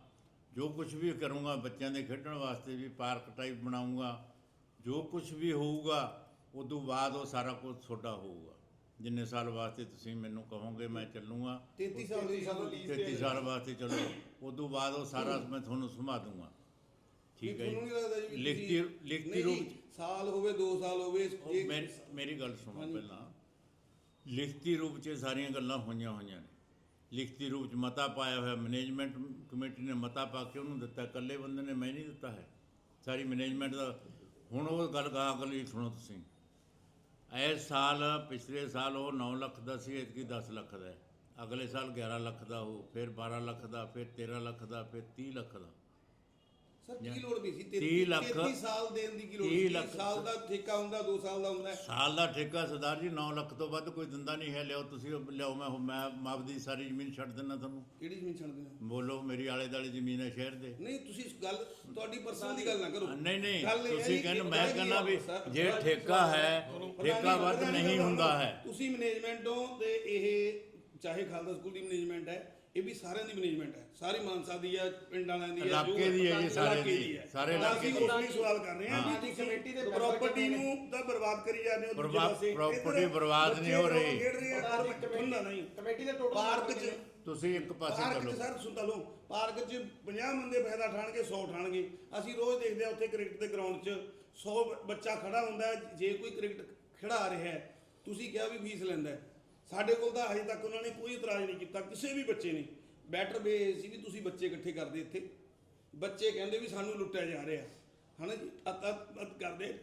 ਜੋ ਕੁਝ ਵੀ ਕਰੂੰਗਾ ਬੱਚਿਆਂ ਦੇ ਖੇਡਣ ਵਾਸਤੇ ਵੀ ਪਾਰਕ ਟਾਈਪ ਬਣਾਉਂਗਾ ਜੋ ਕੁਝ ਵੀ ਹੋਊਗਾ ਉਦੋਂ ਬਾਅਦ ਉਹ ਸਾਰਾ ਕੁਝ ਤੁਹਾਡਾ ਹੋਊਗਾ। ਜਿੰਨੇ ਸਾਲ ਵਾਸਤੇ ਤੁਸੀਂ ਮੈਨੂੰ ਕਹੋਗੇ ਮੈਂ ਚੱਲੂਗਾ। 33 ਸਾਲ ਦੀ ਸਾਲ ਸਾਲ ਦੀ 33 ਸਾਲ ਵਾਸਤੇ ਚਲੋ। ਉਦੋਂ ਬਾਅਦ ਉਹ ਸਾਰਾ ਮੈਂ ਤੁਹਾਨੂੰ ਸਮਾ ਦੂੰਗਾ। ਠੀਕ ਹੈ ਤੁਹਾਨੂੰ ਨਹੀਂ ਲੱਗਦਾ ਜੀ ਵੀ ਲਿਖਤੀ ਤੁਸੀਂ- ਲਿਖਤੀ ਨਹੀਂ ਰੂਪ ਜੀ, ਸਾਲ ਹੋਵੇ 2 ਸਾਲ ਹੋਵੇ ਉਹ ਇਹ- ਮੇਰੀ ਮੇਰੀ ਗੱਲ ਸੁਣੋ ਹਾਂਜੀ। ਪਹਿਲਾਂ। ਲਿਖਤੀ ਰੂਪ 'ਚ ਸਾਰੀਆਂ ਗੱਲਾਂ ਹੋਈਆਂ ਹੋਈਆਂ ਨੇ। ਲਿਖਤੀ ਰੂਪ 'ਚ ਮਤਾ ਪਾਇਆ ਹੋਇਆ ਮੈਨੇਜਮੈਂਟ ਕਮੇਟੀ ਨੇ ਮਤਾ ਪਾ ਕੇ ਉਹਨੂੰ ਦਿੱਤਾ। ਇਕੱਲੇ ਬੰਦੇ ਨੇ ਮੈਂ ਨਹੀਂ ਦਿੱਤਾ ਹੈ। ਸਾਰੀ ਮੈਨੇਜਮੈਂਟ ਦਾ ਹੁਣ ਉਹ ਗੱਲ ਗਾਂ ਅਗਲੀ ਸੁਣੋ ਤੁਸੀਂ। ਇਸ ਸਾਲ ਪਿਛਲੇ ਸਾਲ ਉਹ 9 ਲੱਖ ਦਾ ਸੀ ਐਤਕੀ 10 ਲੱਖ ਦਾ ਹੈ। ਅਗਲੇ ਸਾਲ 11 ਲੱਖ ਦਾ ਹੋ ਫਿਰ 12 ਲੱਖ ਦਾ ਫਿਰ 13 ਲੱਖ ਦਾ ਫਿਰ 30 ਲੱਖ ਦਾ। ਸਰ ਕੀ ਲੋੜ ਵੀ ਸੀ? 30 ਲੱਖ 33 ਸਾਲ ਦੇਣ ਦੀ ਕੀ ਲੋੜ 30 ਸੀ? ਲੱਖ ਸਾਲ ਦਾ ਠੇਕਾ ਹੁੰਦਾ 2 ਸਾਲ ਦਾ ਹੁੰਦਾ। ਸਾਲ ਦਾ ਠੇਕਾ ਸਰਦਾਰ ਜੀ 9 ਲੱਖ ਤੋਂ ਵੱਧ ਕੋਈ ਦਿੰਦਾ ਨਹੀਂ ਹੈ। ਲਿਓ ਤੁਸੀਂ ਲਿਆਓ ਮੈਂ ਮੈਂ ਮਾਪਦੀ ਸਾਰੀ ਜ਼ਮੀਨ ਛੱਡ ਦਿੰਦਾ ਤੁਹਾਨੂੰ। ਕਿਹੜੀ ਜ਼ਮੀਨ ਛੱਡਦੇ ਹੋ? ਬੋਲੋ ਮੇਰੀ ਆਲੇ ਦਾਲੇ ਜ਼ਮੀਨ ਹੈ ਸ਼ਹਿਰ ਦੇ। ਨਹੀਂ ਤੁਸੀਂ ਗੱਲ ਤੁਹਾਡੀ ਪਰਸਨਲ ਦੀ ਗੱਲ ਨਾ ਕਰੋ। ਨਹੀਂ ਨਹੀਂ ਤੁਸੀਂ ਕਹਿੰਦੇ ਮੈਂ ਕਹਿੰਦਾ ਵੀ ਜੇ ਠੇਕਾ ਹੈ ਠੇਕਾ ਵੱਧ ਨਹੀਂ ਹੁੰਦਾ ਹੈ। ਤੁਸੀਂ ਮੈਨੇਜਮੈਂਟ ਹੋ ਤੇ ਇਹ ਚਾਹੇ ਖਾਲਸਾ ਸਕੂਲ ਦੀ ਮੈਨੇਜਮੈਂਟ ਹੈ ਇਹ ਵੀ ਸਾਰਿਆਂ ਦੀ ਮੈਨੇਜਮੈਂਟ ਹੈ ਸਾਰੀ ਮਾਨਸਾ ਦੀ ਆ ਪਿੰਡਾਂ ਵਾਲਿਆਂ ਦੀ ਆ ਇਲਾਕੇ ਦੀ ਹੈ ਜੀ, ਸਾਰੇ ਇਲਾਕੇ ਦੀ। ਹੈ। ਸਾਰੇ ਇਲਾਕੇ ਅਸੀਂ ਦੀ। ਲਈ ਸਵਾਲ ਕਰ ਰਹੇ ਹਾਂ ਹਾਂ। ਵੀ ਕਮੇਟੀ ਦੇ ਪ੍ਰਾਪਰਟੀ ਨੂੰ ਤਾਂ ਬਰਬਾਦ ਕਰੀ ਜਾਂਦੇ ਹੋ ਦੂਜੇ ਪਾਸੇ ਬਰਬਾਦ ਨਹੀਂ ਹੋ ਰਹੀ। ਖੇਡ ਕਮੇਟੀ ਦੇ ਟੋਟਲ ਪਾਰਕ 'ਚ ਤੁਸੀਂ ਇੱਕ ਪਾਸੇ 'ਚ ਚੱਲੋ ਸਰ ਸੁਣਤਾ ਲਓ ਪਾਰਕ 'ਚ 50 ਬੰਦੇ ਫਾਇਦਾ ਉਠਾਣਗੇ 100 ਉਠਾਣਗੇ ਅਸੀਂ ਰੋਜ਼ ਦੇਖਦੇ ਆ ਉੱਥੇ ਕ੍ਰਿਕਟ ਦੇ ਗਰਾਊਂਡ 'ਚ 100 ਬੱਚਾ ਖੜਾ ਹੁੰਦਾ ਹੈ। ਜੇ ਕੋਈ ਕ੍ਰਿਕਟ ਖੜਾ ਰਿਹਾ ਹੈ ਤੁਸੀਂ ਕਿਹਾ ਵੀ ਫੀਸ ਲੈਂਦਾ ਹੈ। ਸਾਡੇ ਕੋਲ ਤਾਂ ਹਜੇ ਤੱਕ ਉਹਨਾਂ ਨੇ ਕੋਈ ਇਤਰਾਜ਼ ਨਹੀਂ ਕੀਤਾ ਕਿਸੇ ਵੀ ਬੱਚੇ ਨੇ। ਬੈਟਰ ਵੇ ਸੀ ਵੀ ਤੁਸੀਂ ਬੱਚੇ ਇਕੱਠੇ ਕਰਦੇ ਇੱਥੇ। ਬੱਚੇ ਕਹਿੰਦੇ ਵੀ ਸਾਨੂੰ ਲੁੱਟਿਆ ਜਾ ਰਿਹਾ। ਹਨਾ ਜੀ? ਅਤ ਕਰਦੇ।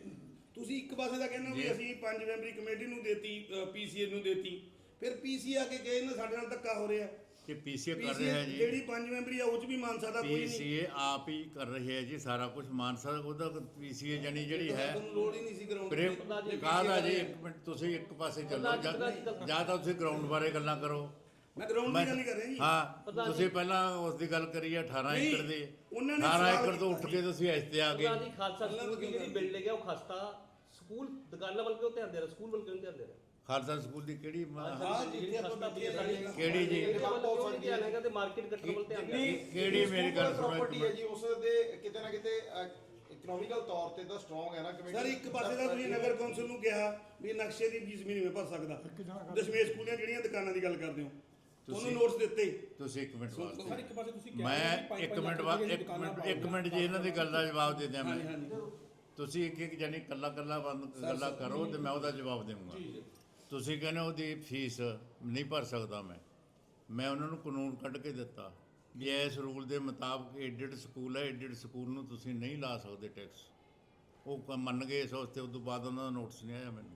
ਤੁਸੀਂ ਇੱਕ ਪਾਸੇ ਦਾ ਕਹਿੰਦੇ ਹੋ ਵੀ। ਅਸੀਂ ਪੰਜ ਮੈਂਬਰੀ ਕਮੇਟੀ ਨੂੰ ਦੇਤੀ ਪੀਸੀਏ ਨੂੰ ਦੇਤੀ। ਫਿਰ ਪੀਸੀ ਆ ਕੇ ਕਹੇ ਨਾ ਸਾਡੇ ਨਾਲ ਧੱਕਾ ਹੋ ਰਿਹਾ। ਕਿ ਪੀਸੀਏ ਕਰ ਰਿਹਾ ਜੀ। ਜਿਹੜੀ ਪੰਜ ਮੈਂਬਰੀ ਆ ਉਹ ਚ ਵੀ ਮਾਨਸਾ ਦਾ ਕੋਈ ਨਹੀਂ। ਪੀਸੀਏ ਆਪ ਹੀ ਕਰ ਰਹੀ ਹੈ ਜੀ ਸਾਰਾ ਕੁਝ ਮਾਨਸਾ ਉਹਦਾ ਪੀਸੀਏ ਜਣੀ ਜਿਹੜੀ ਹੈ। ਤੁਹਾਨੂੰ ਲੋੜ ਹੀ ਨਹੀਂ ਸੀ ਗਰਾਊਂਡ ਪ੍ਰੇ ਕਾਹਦਾ ਜੀ ਇੱਕ ਮਿੰਟ ਤੁਸੀਂ ਇੱਕ ਪਾਸੇ ਚੱਲੋ। ਜਾਂ ਜਾਂ ਤਾਂ ਤੁਸੀਂ ਗਰਾਊਂਡ ਬਾਰੇ ਗੱਲਾਂ ਕਰੋ। ਮੈਂ ਗਰਾਊਂਡ ਦੀ ਗੱਲ ਨਹੀਂ ਕਰ ਰਿਹਾ ਜੀ। ਹਾਂ ਤੁਸੀਂ ਪਹਿਲਾਂ ਉਸ ਦੀ ਗੱਲ ਕਰੀ ਆ 18 ਨਹੀਂ, ਏਕੜ ਦੀ। ਉਹਨਾਂ ਨੇ 18 ਸਵਾਲ ਏਕੜ ਤੋਂ ਉੱਠ ਕੇ ਤੁਸੀਂ ਇਸ ਤੇ ਆ ਗਏ। ਉਹਨਾਂ ਦੀ ਖਾਲਸਾ ਸਕੂਲ ਦੀ ਜਿਹੜੀ ਬਿਲਡਿੰਗ ਹੈ ਉਹ ਖਸਤਾ ਸਕੂਲ ਦੁਕਾਨਾਂ ਵੱਲ ਕਿਉਂ ਧਿਆਨ ਦੇ ਰਿਹਾ? ਸਕੂਲ ਵੱਲ ਕਿਉਂ ਧਿਆਨ ਦੇ ਰਿਹਾ? ਖਾਲਸਾ ਸਕੂਲ ਦੀ ਕਿਹੜੀ ਮ- ਹਾਂ, ਜਿੱਥੇ ਆਪਾਂ ਖਸਤਾ ਪਈ ਹੈ ਸਾਡੀ ਕਿਹੜੀ ਜੀ? ਨਹੀਂ ਤੇ ਮਾਰਕੀਟ ਵੱਲ ਧਿਆਨ ਦੇ ਕਿਹੜੀ ਮੇਰੀ ਗੱਲ ਸੁਣੋ ਇੱਕ ਪ੍ਰਾਪਰਟੀ ਹੈ ਮਿੰਟ। ਜੀ ਉਸ ਦੇ ਕਿਤੇ ਨਾ ਕਿਤੇ ਇਕਨੋਮਿਕਲ ਤੌਰ ਤੇ ਤਾਂ ਸਟਰੋਂਗ ਹੈ ਨਾ ਕਮੇਟੀ ਸਰ ਇੱਕ ਪਾਸੇ ਦਾ ਤੁਸੀਂ ਨਗਰ ਕੌਂਸਲ ਨੂੰ ਕਿਹਾ ਵੀ ਨਕਸ਼ੇ ਦੀ ਵੀ ਨਹੀਂ ਮੈਂ ਭਰ ਸਕਦਾ। ਦਸ਼ਮੇਸ਼ ਸਕੂਲ ਦੀਆਂ ਜਿਹੜੀਆਂ ਦੁਕਾਨਾਂ ਦੀ ਗੱਲ ਕਰਦੇ ਹੋ? ਤੁਹਾਨੂੰ ਨੋਟਸ ਦਿੱਤੇ। ਤੁਸੀਂ ਇੱਕ ਮਿੰਟ ਵਾਸਤੇ। ਸਰ ਇੱਕ ਪਾਸੇ ਤੁਸੀਂ ਕਹਿ ਮੈਂ ਇੱਕ ਮਿੰਟ ਬਾਅਦ ਇੱਕ ਮਿੰਟ ਇੱਕ ਮਿੰਟ ਜੀ ਇਹਨਾਂ ਦੀ ਗੱਲ ਦਾ ਜਵਾਬ ਦੇ ਦਿਆਂ ਮੈਂ। ਤੁਸੀਂ ਇੱਕ ਇੱਕ ਜਾਨੀ ਕੱਲਾ ਕੱਲਾ ਬੰਦ ਗੱਲਾਂ ਕਰੋ ਤੇ ਮੈਂ ਉਹਦਾ ਜਵਾਬ ਦੇਵਾਂਗਾ। ਤੁਸੀਂ ਕਹਿੰਦੇ ਉਹਦੀ ਫੀਸ ਨਹੀਂ ਭਰ ਸਕਦਾ ਮੈਂ। ਮੈਂ ਉਹਨਾਂ ਨੂੰ ਕਾਨੂੰਨ ਕੱਢ ਕੇ ਦਿੱਤਾ ਵੀ ਇਸ ਰੂਲ ਦੇ ਮੁਤਾਬਕ ਐਡਿਡ ਸਕੂਲ ਹੈ ਐਡਿਡ ਸਕੂਲ ਨੂੰ ਤੁਸੀਂ ਨਹੀਂ ਲਾ ਸਕਦੇ ਟੈਕਸ ਉਹ ਕ- ਮੰਨ ਗਏ ਇਸ ਵਾਸਤੇ, ਉਸ ਤੋਂ ਬਾਅਦ ਉਹਨਾਂ ਦਾ ਨੋਟਿਸ ਨਹੀਂ ਆਇਆ ਮੈਨੂੰ।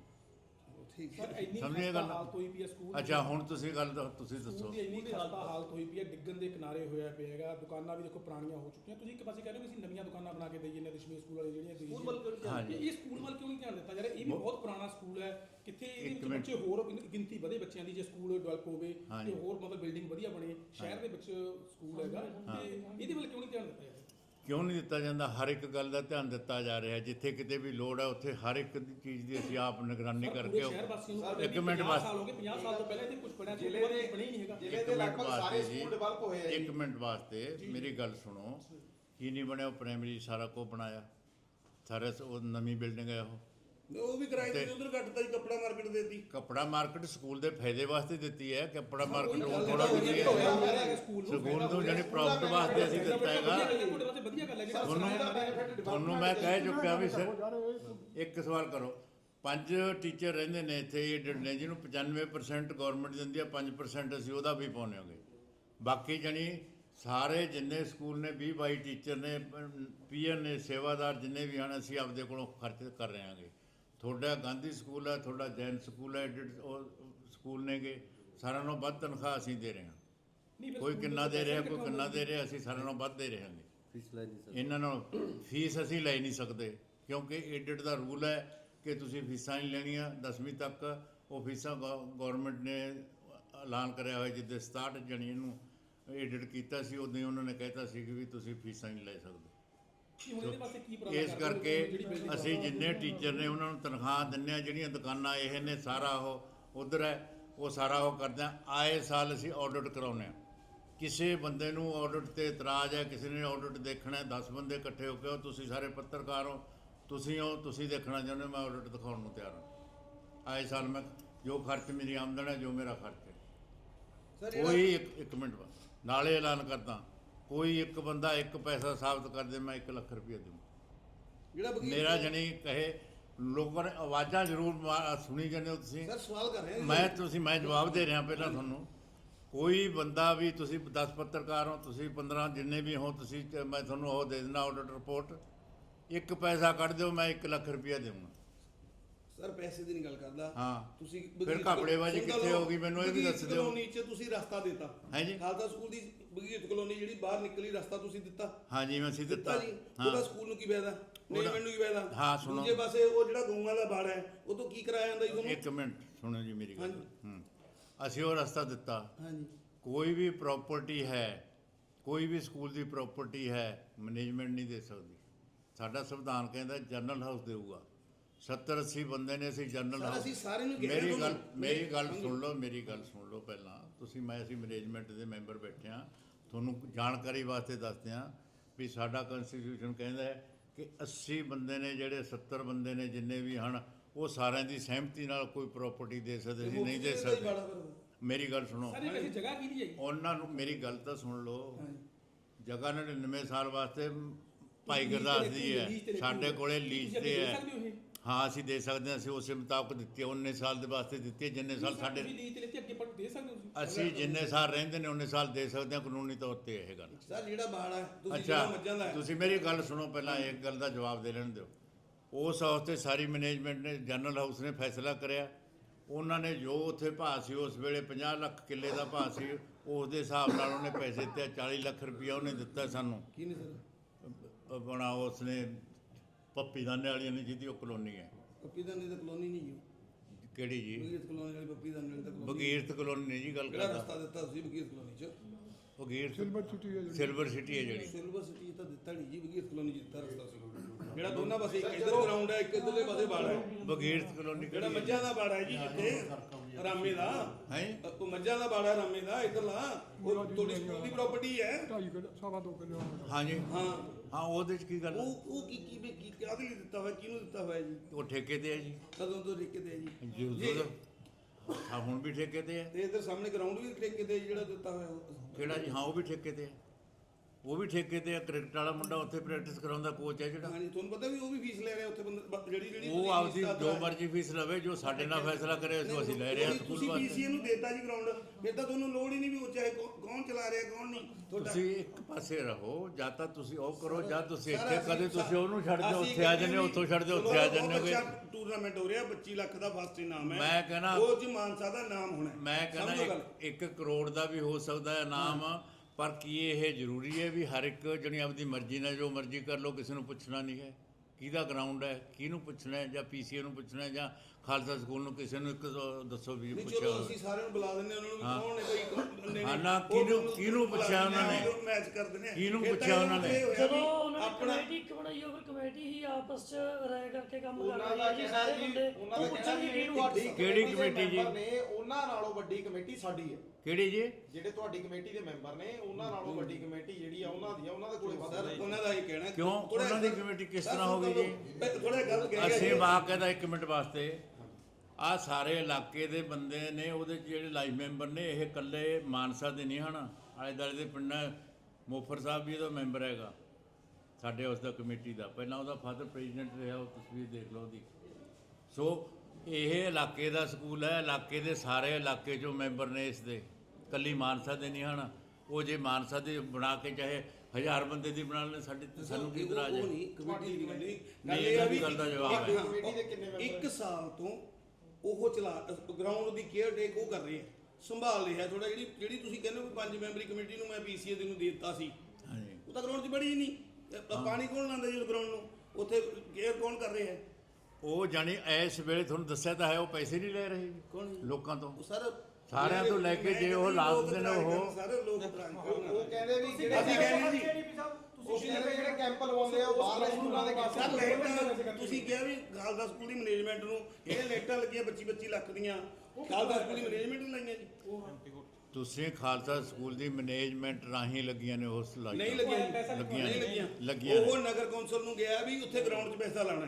ਠੀਕ ਸਰ ਇੰਨੀ ਸਮਝੇ ਖਸਤਾ ਗੱਲ? ਹਾਲਤ ਹੋਈ ਪਈ ਹੈ ਸਕੂਲ ਅੱਛਾ ਹੁਣ ਤੁਸੀਂ ਗੱਲ ਤੁਸੀਂ ਸਕੂਲ ਦੱਸੋ। ਦੀ ਇੰਨੀ ਖਸਤਾ ਹਾਲਤ ਹੋਈ ਪਈ ਹੈ ਡਿੱਗਣ ਦੇ ਕਿਨਾਰੇ ਹੋਇਆ ਪਿਆ ਹੈਗਾ ਦੁਕਾਨਾਂ ਵੀ ਦੇਖੋ ਪੁਰਾਣੀਆਂ ਹੋ ਚੁੱਕੀਆਂ। ਤੁਸੀਂ ਇੱਕ ਪਾਸੇ ਕਹਿ ਰਹੇ ਹੋ ਵੀ ਅਸੀਂ ਨਵੀਆਂ ਦੁਕਾਨਾਂ ਬਣਾ ਕੇ ਦਈਏ ਨੇ ਦਸ਼ਮੇਸ਼ ਸਕੂਲ ਵਾਲੇ ਜਿਹੜੀਆਂ ਸਕੂਲ ਵੱਲ ਕਿਉਂ ਨਹੀਂ ਧਿਆਨ ਹਾਂਜੀ। ਇਹ ਇਹ ਸਕੂਲ ਵੱਲ ਕਿਉਂ ਨਹੀਂ ਧਿਆਨ ਦਿੱਤਾ? ਜਾ ਰਿਹਾ ਇਹ ਵੀ ਬਹੁਤ ਪੁਰਾਣਾ ਸਕੂਲ ਹੈ। ਕਿੱਥੇ ਇਹਦੇ ਇੱਕ ਵਿੱਚ ਮਿੰਟ। ਬੱਚੇ ਹੋਰ ਗਿਣ- ਗਿਣਤੀ ਵਧੇ ਬੱਚਿਆਂ ਦੀ ਜੇ ਸਕੂਲ ਡਿਵੈਲਪ ਹੋਵੇ ਹਾਂਜੀ। ਤੇ ਹੋਰ ਮਤਲਬ ਬਿਲਡਿੰਗ ਵਧੀਆ ਬਣੇ ਸ਼ਹਿਰ ਦੇ ਵਿੱਚ ਸਕੂਲ ਹੈਗਾ। ਤੇ ਇਹਦੇ ਵੱਲ ਕਿਉਂ ਨਹੀਂ ਧਿਆਨ ਦਿੱਤਾ ਜਾ ਰਿਹਾ ਕਿਉਂ ਨਹੀਂ ਦਿੱਤਾ ਜਾਂਦਾ? ਹਰ ਇੱਕ ਗੱਲ ਦਾ ਧਿਆਨ ਦਿੱਤਾ ਜਾ ਰਿਹਾ ਜਿੱਥੇ ਕਿਤੇ ਵੀ ਲੋੜ ਹੈ ਉੱਥੇ ਹਰ ਇੱਕ ਦੀ ਚੀਜ਼ ਦੀ ਅਸੀਂ ਆਪ ਨਿਗਰਾਨੀ ਕਰਕੇ ਪੂਰੇ ਸ਼ਹਿਰ ਵਾਸੀਆਂ ਨੂੰ ਪਤਾ ਇੱਕ ਮਿੰਟ 50 ਬਸ। ਸਾਲ ਹੋ ਗਏ 50 ਸਾਲ ਤੋਂ ਪਹਿਲਾਂ ਇੱਥੇ ਕੁਝ ਬਣਿਆ ਸੀ ਜ਼ਿਲ੍ਹੇ ਉਹ ਦੇ ਬਣਿਆ ਹੀ ਨਹੀਂ ਹੈਗਾ। ਜ਼ਿਲ੍ਹੇ ਇੱਕ ਦੇ ਮਿੰਟ ਲਗਭਗ ਸਾਰੇ ਵਾਸਤੇ ਜੀ। ਸਕੂਲ ਡਿਵੈਲਪ ਹੋਏ ਆ ਜੀ। ਇੱਕ ਮਿੰਟ ਵਾਸਤੇ ਮੇਰੀ ਗੱਲ ਸੁਣੋ। ਕੀ ਨਹੀਂ ਬਣਿਆ ਉਹ ਪ੍ਰਾਇਮਰੀ ਸਾਰਾ ਕੋ ਬਣਾਇਆ। ਸਾਰਾ ਉਹ ਨਵੀਂ ਬਿਲਡਿੰਗ ਹੈ ਉਹ। ਉਹ ਵੀ ਕਿਰਾਏ ਤੇ ਤੇ- ਉਧਰ ਘੱਟਤਾ ਜੀ ਕੱਪੜਾ ਮਾਰਕੀਟ ਦੇਤੀ। ਕਪੜਾ ਮਾਰਕੀਟ ਸਕੂਲ ਦੇ ਫਾਇਦੇ ਵਾਸਤੇ ਦਿੱਤੀ ਹੈ ਕੱਪੜਾ ਮਾਰਕੀਟ ਉਹੀ ਥੋੜਾ ਹੈ, ਦਿੱਤੀ ਹੋਇਆ ਹੈ ਸਕੂਲ ਨੂੰ ਸਕੂਲ ਨੂੰ ਜਿਹੜੀ ਪ੍ਰੋਫਿਟ ਵਾਸਤੇ ਅਸੀਂ ਦਿੱਤਾ ਹੈਗਾ। ਹੈ ਤੁਹਾਨੂੰ ਤੁਹਾਨੂੰ ਮੈਂ ਕਹਿ ਚੁੱਕਿਆ ਵੀ ਸਰ ਇੱਕ ਸਵਾਲ ਕਰੋ। ਪੰਜ ਟੀਚਰ ਰਹਿੰਦੇ ਨੇ ਇੱਥੇ ਇਹ ਨੇ ਜਿਹਨੂੰ 95% ਗਵਰਨਮੈਂਟ ਦਿੰਦੀ ਆ 5% ਅਸੀਂ ਉਹਦਾ ਵੀ ਪਾਉਂਦੇ ਹੋਗੇ। ਬਾਕੀ ਜਣੀ ਸਾਰੇ ਜਿੰਨੇ ਸਕੂਲ ਨੇ 20 22 ਟੀਚਰ ਨੇ ਪੀਐਨ ਨੇ ਸੇਵਾਦਾਰ ਜਿੰਨੇ ਵੀ ਹਨ ਅਸੀਂ ਆਪਦੇ ਕੋਲੋਂ ਖਰਚ ਕਰ ਰਹੇ ਹਾਂਗੇ। ਤੁਹਾਡਾ ਗਾਂਧੀ ਸਕੂਲ ਹੈ ਤੁਹਾਡਾ ਜੈਨ ਸਕੂਲ ਹੈ ਐਡਿਟ ਉਹ ਸਕੂਲ ਨੇਗੇ ਸਾਰਿਆਂ ਨਾਲੋਂ ਵੱਧ ਤਨਖਾਹ ਅਸੀਂ ਦੇ ਰਹੇ ਹਾਂ। ਕੋਈ ਕਿੰਨਾ ਦੇ ਰਿਹਾ ਕੋਈ ਕਿੰਨਾ ਦੇ ਰਿਹਾ ਅਸੀਂ ਸਾਰਿਆਂ ਨਾਲੋਂ ਵੱਧ ਦੇ ਰਹੇ ਹਾਂਗੇ। ਇਹਨਾਂ ਨੂੰ ਫੀਸ ਅਸੀਂ ਲੈ ਨਹੀਂ ਸਕਦੇ ਕਿਉਂਕਿ ਐਡਿਟ ਦਾ ਰੂਲ ਹੈ ਕਿ ਤੁਸੀਂ ਫੀਸਾਂ ਨਹੀਂ ਲੈਣੀਆਂ 10ਵੀਂ ਤੱਕ ਉਹ ਫੀਸਾਂ ਗਵਰਨਮੈਂਟ ਨੇ ਐਲਾਨ ਕਰਿਆ ਹੋਇਆ ਜਿੱਦੇ 67 ਜਣੀ ਇਹਨੂੰ ਐਡਿਟ ਕੀਤਾ ਸੀ ਉਦੋਂ ਹੀ ਉਹਨਾਂ ਨੇ ਕਹਿਤਾ ਸੀ ਕਿ ਵੀ ਤੁਸੀਂ ਫੀਸਾਂ ਨਹੀਂ ਲੈ ਸਕਦੇ। ਇਸ? ਕਰਕੇ ਅਸੀਂ ਜਿੰਨੇ ਟੀਚਰ ਨੇ ਉਹਨਾਂ ਨੂੰ ਤਨਖਾਹ ਦਿੰਦੇ ਆ ਜਿਹੜੀਆਂ ਦੁਕਾਨਾਂ ਇਹ ਨੇ ਸਾਰਾ ਉਹ ਉਧਰ ਹੈ ਉਹ ਸਾਰਾ ਉਹ ਕਰਦੇ ਆ ਆਏ ਸਾਲ ਅਸੀਂ ਆਡਿਟ ਕਰਾਉਂਦੇ ਆ ਕਿਸੇ ਬੰਦੇ ਨੂੰ ਆਡਿਟ ਤੇ ਇਤਰਾਜ਼ ਹੈ ਕਿਸੇ ਨੇ ਆਡਿਟ ਦੇਖਣਾ ਹੈ 10 ਬੰਦੇ ਇਕੱਠੇ ਹੋ ਕੇ ਉਹ ਤੁਸੀਂ ਸਾਰੇ ਪੱਤਰਕਾਰ ਹੋ ਤੁਸੀਂ ਹੋ ਤੁਸੀਂ ਦੇਖਣਾ ਚਾਹੁੰਦੇ ਹੋ, ਮੈਂ ਆਡਿਟ ਦਿਖਾਉਣ ਨੂੰ ਤਿਆਰ ਹਾਂ। ਆਏ ਸਾਲ ਮੈਂ ਜੋ ਖਰਚ ਮੇਰੀ ਆਮਦਨ ਹੈ ਜੋ ਮੇਰਾ ਖਰਚ ਹੈ। ਸਰ ਕੋਈ ਇੱਕ ਇੱਕ ਮਿੰਟ ਬਾਅਦ। ਨਾਲੇ ਐਲਾਨ ਕਰਦਾ। ਕੋਈ ਇੱਕ ਬੰਦਾ ਇੱਕ ਪੈਸਾ ਸਾਬਤ ਕਰ ਦੇ ਮੈਂ 1 ਲੱਖ ਰੁਪਏ ਦੇਵਾਂ ਜਿਹੜਾ ਵਕੀਲ ਮੇਰਾ ਜਣੀ ਕਹੇ ਲੋਕਾਂ ਨੇ ਆਵਾਜ਼ਾਂ ਜ਼ਰੂਰ ਮਾ- ਸੁਣੀ ਜਾਂਦੇ ਹੋ ਤੁਸੀਂ। ਸਰ ਸਵਾਲ ਕਰ ਰਹੇ ਮੈਂ ਤੁਸੀਂ ਮੈਂ ਜਵਾਬ ਦੇ ਰਿਹਾ ਪਹਿਲਾਂ ਤੁਹਾਨੂੰ। ਕੋਈ ਬੰਦਾ ਵੀ ਤੁਸੀਂ 10 ਪੱਤਰਕਾਰ ਹੋ ਤੁਸੀਂ 15 ਜਿੰਨੇ ਵੀ ਹੋ ਤੁਸੀਂ ਮੈਂ ਤੁਹਾਨੂੰ ਉਹ ਦੇ ਦਿੰਦਾ ਆਡਿਟ ਰਿਪੋਰਟ ਇੱਕ ਪੈਸਾ ਕੱਢ ਦਿਓ ਮੈਂ 1 ਲੱਖ ਰੁਪਇਆ ਦੇਵਾਂ ਸਰ ਪੈਸੇ ਦੀ ਨਹੀਂ ਗੱਲ ਕਰਦਾ। ਹਾਂ। ਤੁਸੀਂ ਫਿਰ ਘਪਲੇਬਾਜ਼ੀ ਕਿੱਥੇ ਹੋ ਗਈ ਮੈਨੂੰ ਇਹ ਵੀ ਦੱਸ ਦਿਓ। ਕਲੋਨੀ 'ਚ ਤੁਸੀਂ ਰਸਤਾ ਦਿੱਤਾ। ਹੈਂ ਜੀ? ਖਾਲਸਾ ਸਕੂਲ ਦੀ ਬਗੀਤ ਕਲੋਨੀ ਜਿਹੜੀ ਬਾਹਰ ਨਿਕਲੀ ਰਸਤਾ ਤੁਸੀਂ ਦਿੱਤਾ? ਹਾਂਜੀ ਮੈਂ ਅਸੀਂ ਦਿੱਤਾ ਜੀ। ਉਹਦਾ ਸਕੂਲ ਨੂੰ ਕੀ ਫਾਇਦਾ? ਨਹੀਂ ਉਹਦਾ- ਮੈਨੂੰ ਕੀ ਫਾਇਦਾ? ਹਾਂ, ਸੁਣੋ। ਦੂਜੇ ਪਾਸੇ ਉਹ ਜਿਹੜਾ ਗਊਆਂ ਦਾ ਬਾੜ ਹੈ ਉਹ ਤੋਂ ਕੀ ਕਰਾਇਆ ਜਾਂਦਾ ਜੀ ਤੁਹਾਨੂੰ? ਇੱਕ ਮਿੰਟ ਸੁਣੋ ਜੀ ਮੇਰੀ ਗੱਲ। ਹਾਂਜੀ। ਹੂੰ। ਅਸੀਂ ਉਹ ਰਸਤਾ ਦਿੱਤਾ। ਹਾਂਜੀ। ਕੋਈ ਵੀ ਪ੍ਰਾਪਰਟੀ ਹੈ ਕੋਈ ਵੀ ਸਕੂਲ ਦੀ ਪ੍ਰਾਪਰਟੀ ਹੈ ਮੈਨੇਜਮੈਂਟ ਨਹੀਂ ਦੇ ਸਕਦੀ। ਸਾਡਾ ਸੰਵਿਧਾਨ ਕਹਿੰਦਾ ਜਨਰਲ ਹਾਊਸ ਦੇਊਗਾ। 70 80 ਬੰਦੇ ਨੇ ਅਸੀਂ ਜਨਰਲ ਸਰ, ਅਸੀਂ ਸਾਰਿਆਂ ਨੂੰ ਕਿਹਾ ਮੇਰੀ ਗੱਲ ਤੁਹਾਨੂੰ। ਮੇਰੀ ਗੱਲ। ਸੁਣ ਲਓ ਮੇਰੀ ਗੱਲ ਸੁਣ ਲਓ ਪਹਿਲਾਂ। ਤੁਸੀਂ ਮੈਂ ਅਸੀਂ ਮੈਨੇਜਮੈਂਟ ਦੇ ਮੈਂਬਰ ਬੈਠੇ ਹਾਂ ਤੁਹਾਨੂੰ ਜਾਣਕਾਰੀ ਵਾਸਤੇ ਦੱਸਦੇ ਹਾਂ ਵੀ ਸਾਡਾ ਕਨਸਟੀਟਿਊਸ਼ਨ ਕਹਿੰਦਾ ਹੈ ਕਿ 80 ਬੰਦੇ ਨੇ ਜਿਹੜੇ 70 ਬੰਦੇ ਨੇ ਜਿੰਨੇ ਵੀ ਹਨ ਉਹ ਸਾਰਿਆਂ ਦੀ ਸਹਿਮਤੀ ਨਾਲ ਕੋਈ ਪ੍ਰਾਪਰਟੀ ਦੇ ਸਕਦੇ ਸੀ ਨਹੀਂ ਦੇ ਸਕਦੇ। ਮੇਰੀ ਗੱਲ ਸੁਣੋ। ਸਰ ਇਹ ਜਗ੍ਹਾ ਕਿਹਦੀ ਹੈ ਉਹਨਾਂ ਨੂੰ ਮੇਰੀ ਗੱਲ ਤਾਂ ਸੁਣ ਲਓ। ਜਗ੍ਹਾ 99 ਸਾਲ ਵਾਸਤੇ ਭਾਈ ਗੁਰਦਾਸ ਦੀ ਹੈ। ਸਾਡੇ। ਕੋਲੇ ਲੀਜ਼ ਤੇ ਹੈ। ਹੋ ਅਸੀਂ ਦੇ ਸਕਦੇ ਹਾਂ ਅਸੀਂ ਉਸੇ ਮੁਤਾਬਕ ਦਿੱਤੀ ਹੈ 19 ਸਾਲ ਦੇ ਵਾਸਤੇ ਦਿੱਤੀ ਹੈ ਜਿੰਨੇ ਸਾਲ ਸਾਡੇ ਤੁਸੀਂ ਲੀਜ਼ ਤੇ ਲੈਤੀ ਅੱਗੇ ਪਰ ਦੇ ਸਕਦੇ ਹੋ ਤੁਸੀਂ? ਅਸੀਂ ਜਿੰਨੇ ਸਾਲ ਰਹਿੰਦੇ ਨੇ ਉਹਨੇ ਸਾਲ ਦੇ ਸਕਦੇ ਹਾਂ ਕਾਨੂੰਨੀ ਤੌਰ ਤੇ ਇਹ ਗੱਲ। ਸਰ ਜਿਹੜਾ ਬਾੜਾ ਹੈ ਤੁਸੀਂ ਜਿਹੜਾ ਮੱਝਾਂ ਦਾ ਅੱਛਾ ਹੈ। ਤੁਸੀਂ ਮੇਰੀ ਗੱਲ ਸੁਣੋ ਪਹਿਲਾਂ ਇੱਕ ਗੱਲ ਦਾ ਜਵਾਬ ਦੇ ਲੈਣ ਦਿਓ। ਉਸ ਹਾਊਸ ਤੇ ਸਾਰੀ ਮੈਨੇਜਮੈਂਟ ਨੇ ਜਨਰਲ ਹਾਊਸ ਨੇ ਫੈਸਲਾ ਕਰਿਆ। ਉਹਨਾਂ ਨੇ ਜੋ ਉੱਥੇ ਭਾਅ ਸੀ ਉਸ ਵੇਲੇ 50 ਲੱਖ ਕਿੱਲੇ ਦਾ ਭਾਅ ਸੀ ਉਸ ਦੇ ਹਿਸਾਬ ਨਾਲ ਉਹਨੇ ਪੈਸੇ ਦਿੱਤੇ 40 ਲੱਖ ਰੁਪਇਆ ਉਹਨੇ ਦਿੱਤਾ ਸਾਨੂੰ। ਕੀ ਨਹੀਂ ਸਰ? ਆਪਣਾ ਉਸਨੇ ਪੱਪੀ ਦਾਨੇ ਵਾਲੀਆਂ ਨੇ ਜਿਹਦੀ ਉਹ ਕਲੋਨੀ ਹੈ। ਪੱਪੀ ਦਾ ਤਾਂ ਕਲੋਨੀ ਨਹੀਂ ਜੀ। ਕਿਹੜੀ ਜੀ? ਬਗੀਰਤ ਕਲੋਨੀ ਵਾਲੀ ਪੱਪੀ ਦਾ ਤਾਂ ਕਲੋਨੀ ਬਗੀਰਤ ਕਲੋਨੀ ਨਹੀਂ ਜੀ ਗੱਲ ਕਿਹੜਾ ਕਰਦਾ। ਰਸਤਾ ਦਿੱਤਾ ਤੁਸੀਂ ਬਗੀਰਤ ਕਲੋਨੀ ਚ? ਬਗੀਰਤ ਸਿਲਵਰ ਸਿਟੀ ਹੈ ਜਿਹੜੀ। ਸਿਲਵਰ ਸਿਟੀ ਹੈ ਜਿਹੜੀ। ਸਿਲਵਰ ਸਿਟੀ ਤਾਂ ਦਿੱਤਾ ਨਹੀਂ ਜੀ ਬਗੀਰਤ ਕਲੋਨੀ ਚ ਦਿੱਤਾ ਰਸਤਾ ਸੀ। ਜਿਹੜਾ ਦੋਨਾਂ ਪਾਸੇ ਇੱਕ ਇਧਰ ਗਰਾਊਂਡ ਹੈ ਇੱਕ ਇਧਰਲੇ ਪਾਸੇ ਬਾੜਾ ਹੈ। ਬਗੀਰਤ ਕਲੋਨੀ ਜਿਹੜਾ ਕਿਹੜੀ ਮੱਝਾਂ ਦਾ ਬਾੜਾ ਹੈ ਜੀ ਜਿੱਥੇ ਰਾਮੇ ਦਾ। ਹੈ? ਉਹ ਮੱਝਾਂ ਦਾ ਬਾੜਾ ਰਾਮੇ ਦਾ ਇਧਰਲਾ। ਉਹ ਤੁਹਾਡੀ ਸਕੂਲ ਦੀ ਪ੍ਰਾਪਰਟੀ ਹੈ। ਢਾਈ ਕਿਲੋ ਸਵਾ ਦੋ ਕਿਲੋ ਹਾਂਜੀ। ਹਾਂ। ਹਾਂ ਉਹਦੇ ਚ ਕੀ ਗੱਲ? ਉਹ ਉਹ ਕੀ ਕੀ ਵੀ ਕੀ ਕਾਹਦੇ ਲਈ ਦਿੱਤਾ ਹੋਇਆ ਕਿਹਨੂੰ ਦਿੱਤਾ ਹੋਇਆ ਜੀ? ਉਹ ਠੇਕੇ ਤੇ ਹੈ ਜੀ। ਕਦੋਂ ਤੋਂ ਠੇਕੇ ਤੇ ਹੈ ਜੀ? ਜੀ ਹਾਂ ਹੁਣ ਵੀ ਠੇਕੇ ਤੇ ਹੈ ਤੇ ਇਧਰ ਸਾਹਮਣੇ ਗਰਾਊਂਡ ਵੀ ਠੇਕੇ ਤੇ ਹੈ ਜਿਹੜਾ ਦਿੱਤਾ ਹੋਇਆ ਉਹ। ਕਿਹੜਾ ਜੀ? ਹਾਂ ਉਹ ਵੀ ਠੇਕੇ ਤੇ ਹੈ ਉਹ ਵੀ ਠੇਕੇ ਤੇ ਹੈ ਕ੍ਰਿਕਟ ਵਾਲਾ ਮੁੰਡਾ ਉੱਥੇ ਪ੍ਰੈਕਟਿਸ ਕਰਾਉਂਦਾ ਕੋਚ ਹੈ ਜਿਹੜਾ। ਹਾਂਜੀ ਤੁਹਾਨੂੰ ਪਤਾ ਵੀ ਉਹ ਵੀ ਫੀਸ ਲੈ ਰਿਹਾ ਉੱਥੇ ਬੰਦੇ ਬ- ਜਿਹੜੀ ਜਿਹੜੀ ਉਹ ਤੁਸੀਂ ਆਪਦੀ ਫੀਸ ਜੋ ਮਰਜ਼ੀ ਫੀਸ ਲਵੇ ਜੋ ਸਾਡੇ ਨਾਲ ਫੈਸਲਾ ਕਰੇ ਸੋ ਅਸੀਂ ਲੈ ਰਹੇ ਹਾਂ ਤੁਸੀਂ- ਸਕੂਲ ਤੁਸੀਂ ਵਾਸਤੇ। ਪੀਸੀਏ ਨੂੰ ਦੇਤਾ ਜੀ ਗਰਾਊਂਡ ਫਿਰ ਤਾਂ ਤੁਹਾਨੂੰ ਲੋੜ ਹੀ ਨਹੀਂ ਵੀ ਉਹ ਚਾਹੇ ਕੌ- ਕੌਣ ਚਲਾ ਰਿਹਾ ਕੌਣ ਨਹੀਂ। ਤੁਹਾਡਾ ਤੁਸੀਂ ਇੱਕ ਪਾਸੇ ਰਹੋ ਜਾਂ ਤਾਂ ਤੁਸੀਂ ਉਹ ਕਰੋ ਜਾਂ ਤੁਸੀਂ ਇੱਥੇ ਕਦੇ ਤੁਸੀਂ ਉਹਨੂੰ ਛੱਡ ਦਿਓ ਉੱਥੇ ਆ ਜਾਂਦੇ ਉੱਥੋਂ ਛੱਡ ਦਿਓ ਉੱਥੇ ਆ ਜਾਂਦੇ ਬੱਚਾ ਟੂਰਨਾਮੈਂਟ ਹੋ ਰਿਹਾ 25 ਲੱਖ ਦਾ ਫਸਟ ਇਨਾਮ ਹੈ। ਮੈਂ ਕਹਿਣਾ- ਉਹ ਚ ਮਾਨਸਾ ਦਾ ਨਾਮ ਹੋਣਾ ਹੈ। ਮੈਂ ਕਹਿੰਦਾ ਗੱਲ। ਕਰੋੜ ਦਾ ਵੀ ਹੋ ਸਕਦਾ ਹੈ ਨਾਮ ਪਰ ਕੀ ਇਹ ਜ਼ਰੂਰੀ ਹੈ ਵੀ ਹਰ ਇੱਕ ਜਣੀ ਆਪਦੀ ਮਰਜ਼ੀ ਨਾਲ ਜੋ ਮਰਜ਼ੀ ਕਰ ਲੋ ਕਿਸੇ ਨੂੰ ਪੁੱਛਣਾ ਨਹੀਂ ਹੈ ਕਿਹਦਾ ਗਰਾਊਂਡ ਹੈ ਕਿਹਨੂੰ ਪੁੱਛਣਾ ਹੈ ਜਾਂ ਪੀਸੀਏ ਨੂੰ ਪੁੱਛਣਾ ਹੈ ਜਾਂ ਖਾਲਸਾ ਸਕੂਲ ਨੂੰ ਕਿਸੇ ਨੂੰ ਇੱਕ ਦੱਸੋ ਵੀ ਨਹੀਂ ਪੁੱਛਿਆ ਚਲੋ ਹੋਵੇ। ਅਸੀਂ ਸਾਰਿਆਂ ਨੂੰ ਬੁਲਾ ਦਿੰਦੇ ਹਾਂ ਉਹਨਾਂ ਨੂੰ ਵੀ ਹਾਂ। ਕੌਣ ਹੈ ਕੋਈ ਇੱਕ ਬੰਦੇ ਹਾਂ, ਨੇ ਨਾ, ਉਹ ਕਿਹਨੂੰ- ਕਿਹਨੂੰ ਪੁੱਛਿਆ ਉਹਨਾਂ ਨੇ? ਹਾਂ, ਮੈਚ ਕਰ ਦਿੰਦੇ ਹਾਂ ਕਿਹਨੂੰ ਪੁੱਛਿਆ ਉਹਨਾਂ ਨੇ? ਜਦੋਂ ਵੀ ਉਹਨਾਂ ਨੇ ਆਪਣਾ ਕਮੇਟੀ ਇੱਕ ਬਣਾਈ ਉਹ ਫਿਰ ਕਮੇਟੀ ਹੀ ਆਪਸ ਚ ਰਾਏ ਕਰਕੇ ਕੰਮ ਕਰ ਉਹਨਾਂ ਰਹੀ ਦਾ ਹੈ ਜੀ ਸਾਰੇ ਜੀ ਬੰਦੇ ਉਹਨਾਂ ਦਾ ਉਹ ਕਹਿਣਾ ਜੀ ਤੁਹਾਡੀ ਕਿਹੜੀ ਕਮੇਟੀ ਜੀ? ਉਹਨਾਂ ਨਾਲੋਂ ਵੱਡੀ ਕਮੇਟੀ ਸਾਡੀ ਹੈ ਕਿਹੜੀ ਜੀ ਜਿਹੜੇ ਤੁਹਾਡੀ ਕਮੇਟੀ ਦੇ ਮੈਂਬਰ ਨੇ ਉਹਨਾਂ ਨਾਲੋਂ ਵੱਡੀ ਕਮੇਟੀ ਜਿਹੜੀ ਆ ਉਹਨਾਂ ਦੀ ਆ ਉਹਨਾਂ ਦੇ ਕੋਲੇ ਸਰ ਉਹਨਾਂ ਦਾ ਇਹ ਕਹਿਣਾ ਹੈ, ਕਿਉਂ? ਉਹਨਾਂ ਦੀ ਕਮੇਟੀ ਕਿਸ ਤਰ੍ਹਾਂ ਹੋ ਗਈ ਸੁਣੋ, ਥੋੜ੍ਹਾ ਗੱਲ ਕਹਿ ਅਸੀਂ ਵਾਕਿਆ ਦਾ ਇੱਕ ਮਿੰਟ ਵਾਸਤੇ ਆ ਸਾਰੇ ਇਲਾਕੇ ਦੇ ਬੰਦੇ ਨੇ ਉਹਦੇ 'ਚ ਜਿਹੜੇ ਲਾਈਵ ਮੈਂਬਰ ਨੇ ਇਹ ਇਕੱਲੇ ਮਾਨਸਾ ਦੇ ਨਹੀਂ ਹਨ। ਆਲੇ ਦੁਆਲੇ ਦੇ ਪਿੰਡਾਂ ਮੋਫਰ ਸਾਹਿਬ ਵੀ ਇਹਦਾ ਮੈਂਬਰ ਹੈਗਾ ਸਾਡੇ ਉਸ ਦਾ ਕਮੇਟੀ ਦਾ। ਪਹਿਲਾਂ ਉਹਦਾ ਫਾਦਰ ਪ੍ਰੈਜ਼ੀਡੈਂਟ ਰਿਹਾ ਉਹ ਤਸਵੀਰ ਦੇਖ ਲਓ ਉਹਦੀ। ਸੋ ਇਹ ਇਲਾਕੇ ਦਾ ਸਕੂਲ ਹੈ ਇਲਾਕੇ ਦੇ ਸਾਰੇ ਇਲਾਕੇ ਚੋਂ ਮੈਂਬਰ ਨੇ ਇਸ ਦੇ। ਕੱਲੀ ਮਾਨਸਾ ਦੇ ਨਹੀਂ ਹਨ। ਉਹ ਜੇ ਮਾਨਸਾ ਦੇ ਬਣਾ ਕੇ ਚਾਹੇ ਹਜ਼ਾਰ ਬੰਦੇ ਦੀ ਬਣਾ ਲੈਣ ਸਾਡੇ ਤੇ ਸਾਨੂੰ ਕੀ ਇਤਰਾਜ਼ ਹੈ? ਕਮੇਟੀ ਦੀ ਗੱਲ ਨਹੀਂ। ਨਹੀਂ, ਗੱਲ ਇਹ ਆ ਇਹਦੀ ਵੀ ਗੱਲ ਦਾ ਜਵਾਬ ਇੱਕ- ਹੈ। ਹਾਂ, ਕਮੇਟੀ ਦੇ ਕਿੰਨੇ ਮੈਂਬਰ ਇੱਕ ਸਾਲ ਤੋਂ ਉਹ ਚਲਾ ਗਰਾਊਂਡ ਦੀ ਕੇਅਰ ਟੇਕ ਉਹ ਕਰ ਰਹੀ ਹੈ। ਸੰਭਾਲ ਰਿਹਾ ਥੋੜਾ ਜਿਹੜੀ ਜਿਹੜੀ ਤੁਸੀਂ ਕਹਿੰਦੇ ਹੋ ਕਿ ਪੰਜ ਮੈਂਬਰੀ ਕਮੇਟੀ ਨੂੰ ਮੈਂ ਪੀਸੀਏ ਦੇ ਨੂੰ ਦੇ ਦਿੱਤਾ ਸੀ। ਹਾਂਜੀ। ਉਹ ਤਾਂ ਗਰਾਊਂਡ 'ਚ ਬੜੀ ਹੀ। ਨਹੀਂ ਪਾਣੀ ਕੌਣ ਲਾਉਂਦਾ ਜੀ ਗਰਾਊਂਡ ਨੂੰ? ਉੱਥੇ ਕੇਅਰ ਕੌਣ ਕਰ ਰਿਹਾ ਹੈ? ਉਹ ਜਾਣੀ ਇਸ ਵੇਲੇ ਤੁਹਾਨੂੰ ਦੱਸਿਆ ਤਾਂ ਹੈ ਉਹ ਪੈਸੇ ਨਹੀਂ ਲੈ ਰਹੇ? ਲੋਕਾਂ ਤੋਂ। ਸਰ ਸਾਰਿਆਂ ਤੋਂ ਲੈ ਕੇ ਜੇ ਉਹ ਲਾਭ ਦਿੰਦੇ ਉਹ- ਸਾਰੇ ਲੋਕ ਉਹ ਕਹਿੰਦੇ ਵੀ ਜਿਹੜੇ ਅਸੀਂ ਕਹਿੰਦੇ ਜੀ ਉਹ ਕਹਿੰਦੇ ਜਿਹੜੇ ਕੈਂਪ ਲਵਾਉਂਦੇ ਆ ਉਹ ਬਾਹਰਲੇ ਸਕੂਲਾਂ ਦੇ ਕੈਂਪ ਸਰ ਲਾਈਟਾਂ ਤੁਸੀਂ ਕਿਹਾ ਵੀ ਖਾਲਸਾ ਸਕੂਲ ਦੀ ਮੈਨੇਜਮੈਂਟ ਨੂੰ ਇਹ ਲਾਈਟਾਂ ਲੱਗੀਆਂ 25 25 ਲੱਖ ਦੀਆਂ। ਖਾਲਸਾ ਸਕੂਲ ਦੀ ਮੈਨੇਜਮੈਂਟ ਨੂੰ ਲਾਈਆਂ ਜੀ। ਤੁਸੀਂ ਖਾਲਸਾ ਸਕੂਲ ਦੀ ਮੈਨੇਜਮੈਂਟ ਰਾਹੀਂ ਲੱਗੀਆਂ ਨੇ ਉਸ ਲਾਈਟਾਂ? ਨਹੀਂ ਲੱਗੀਆਂ। ਲੱਗੀਆਂ ਨਹੀਂ ਨੇ। ਲੱਗੀਆਂ। ਲੱਗੀਆਂ ਉਹ। ਨਗਰ ਕੌਂਸਲ ਨੂੰ ਗਿਆ ਵੀ ਉੱਥੇ ਗਰਾਊਂਡ 'ਚ ਪੈਸਾ ਲਾਣਾ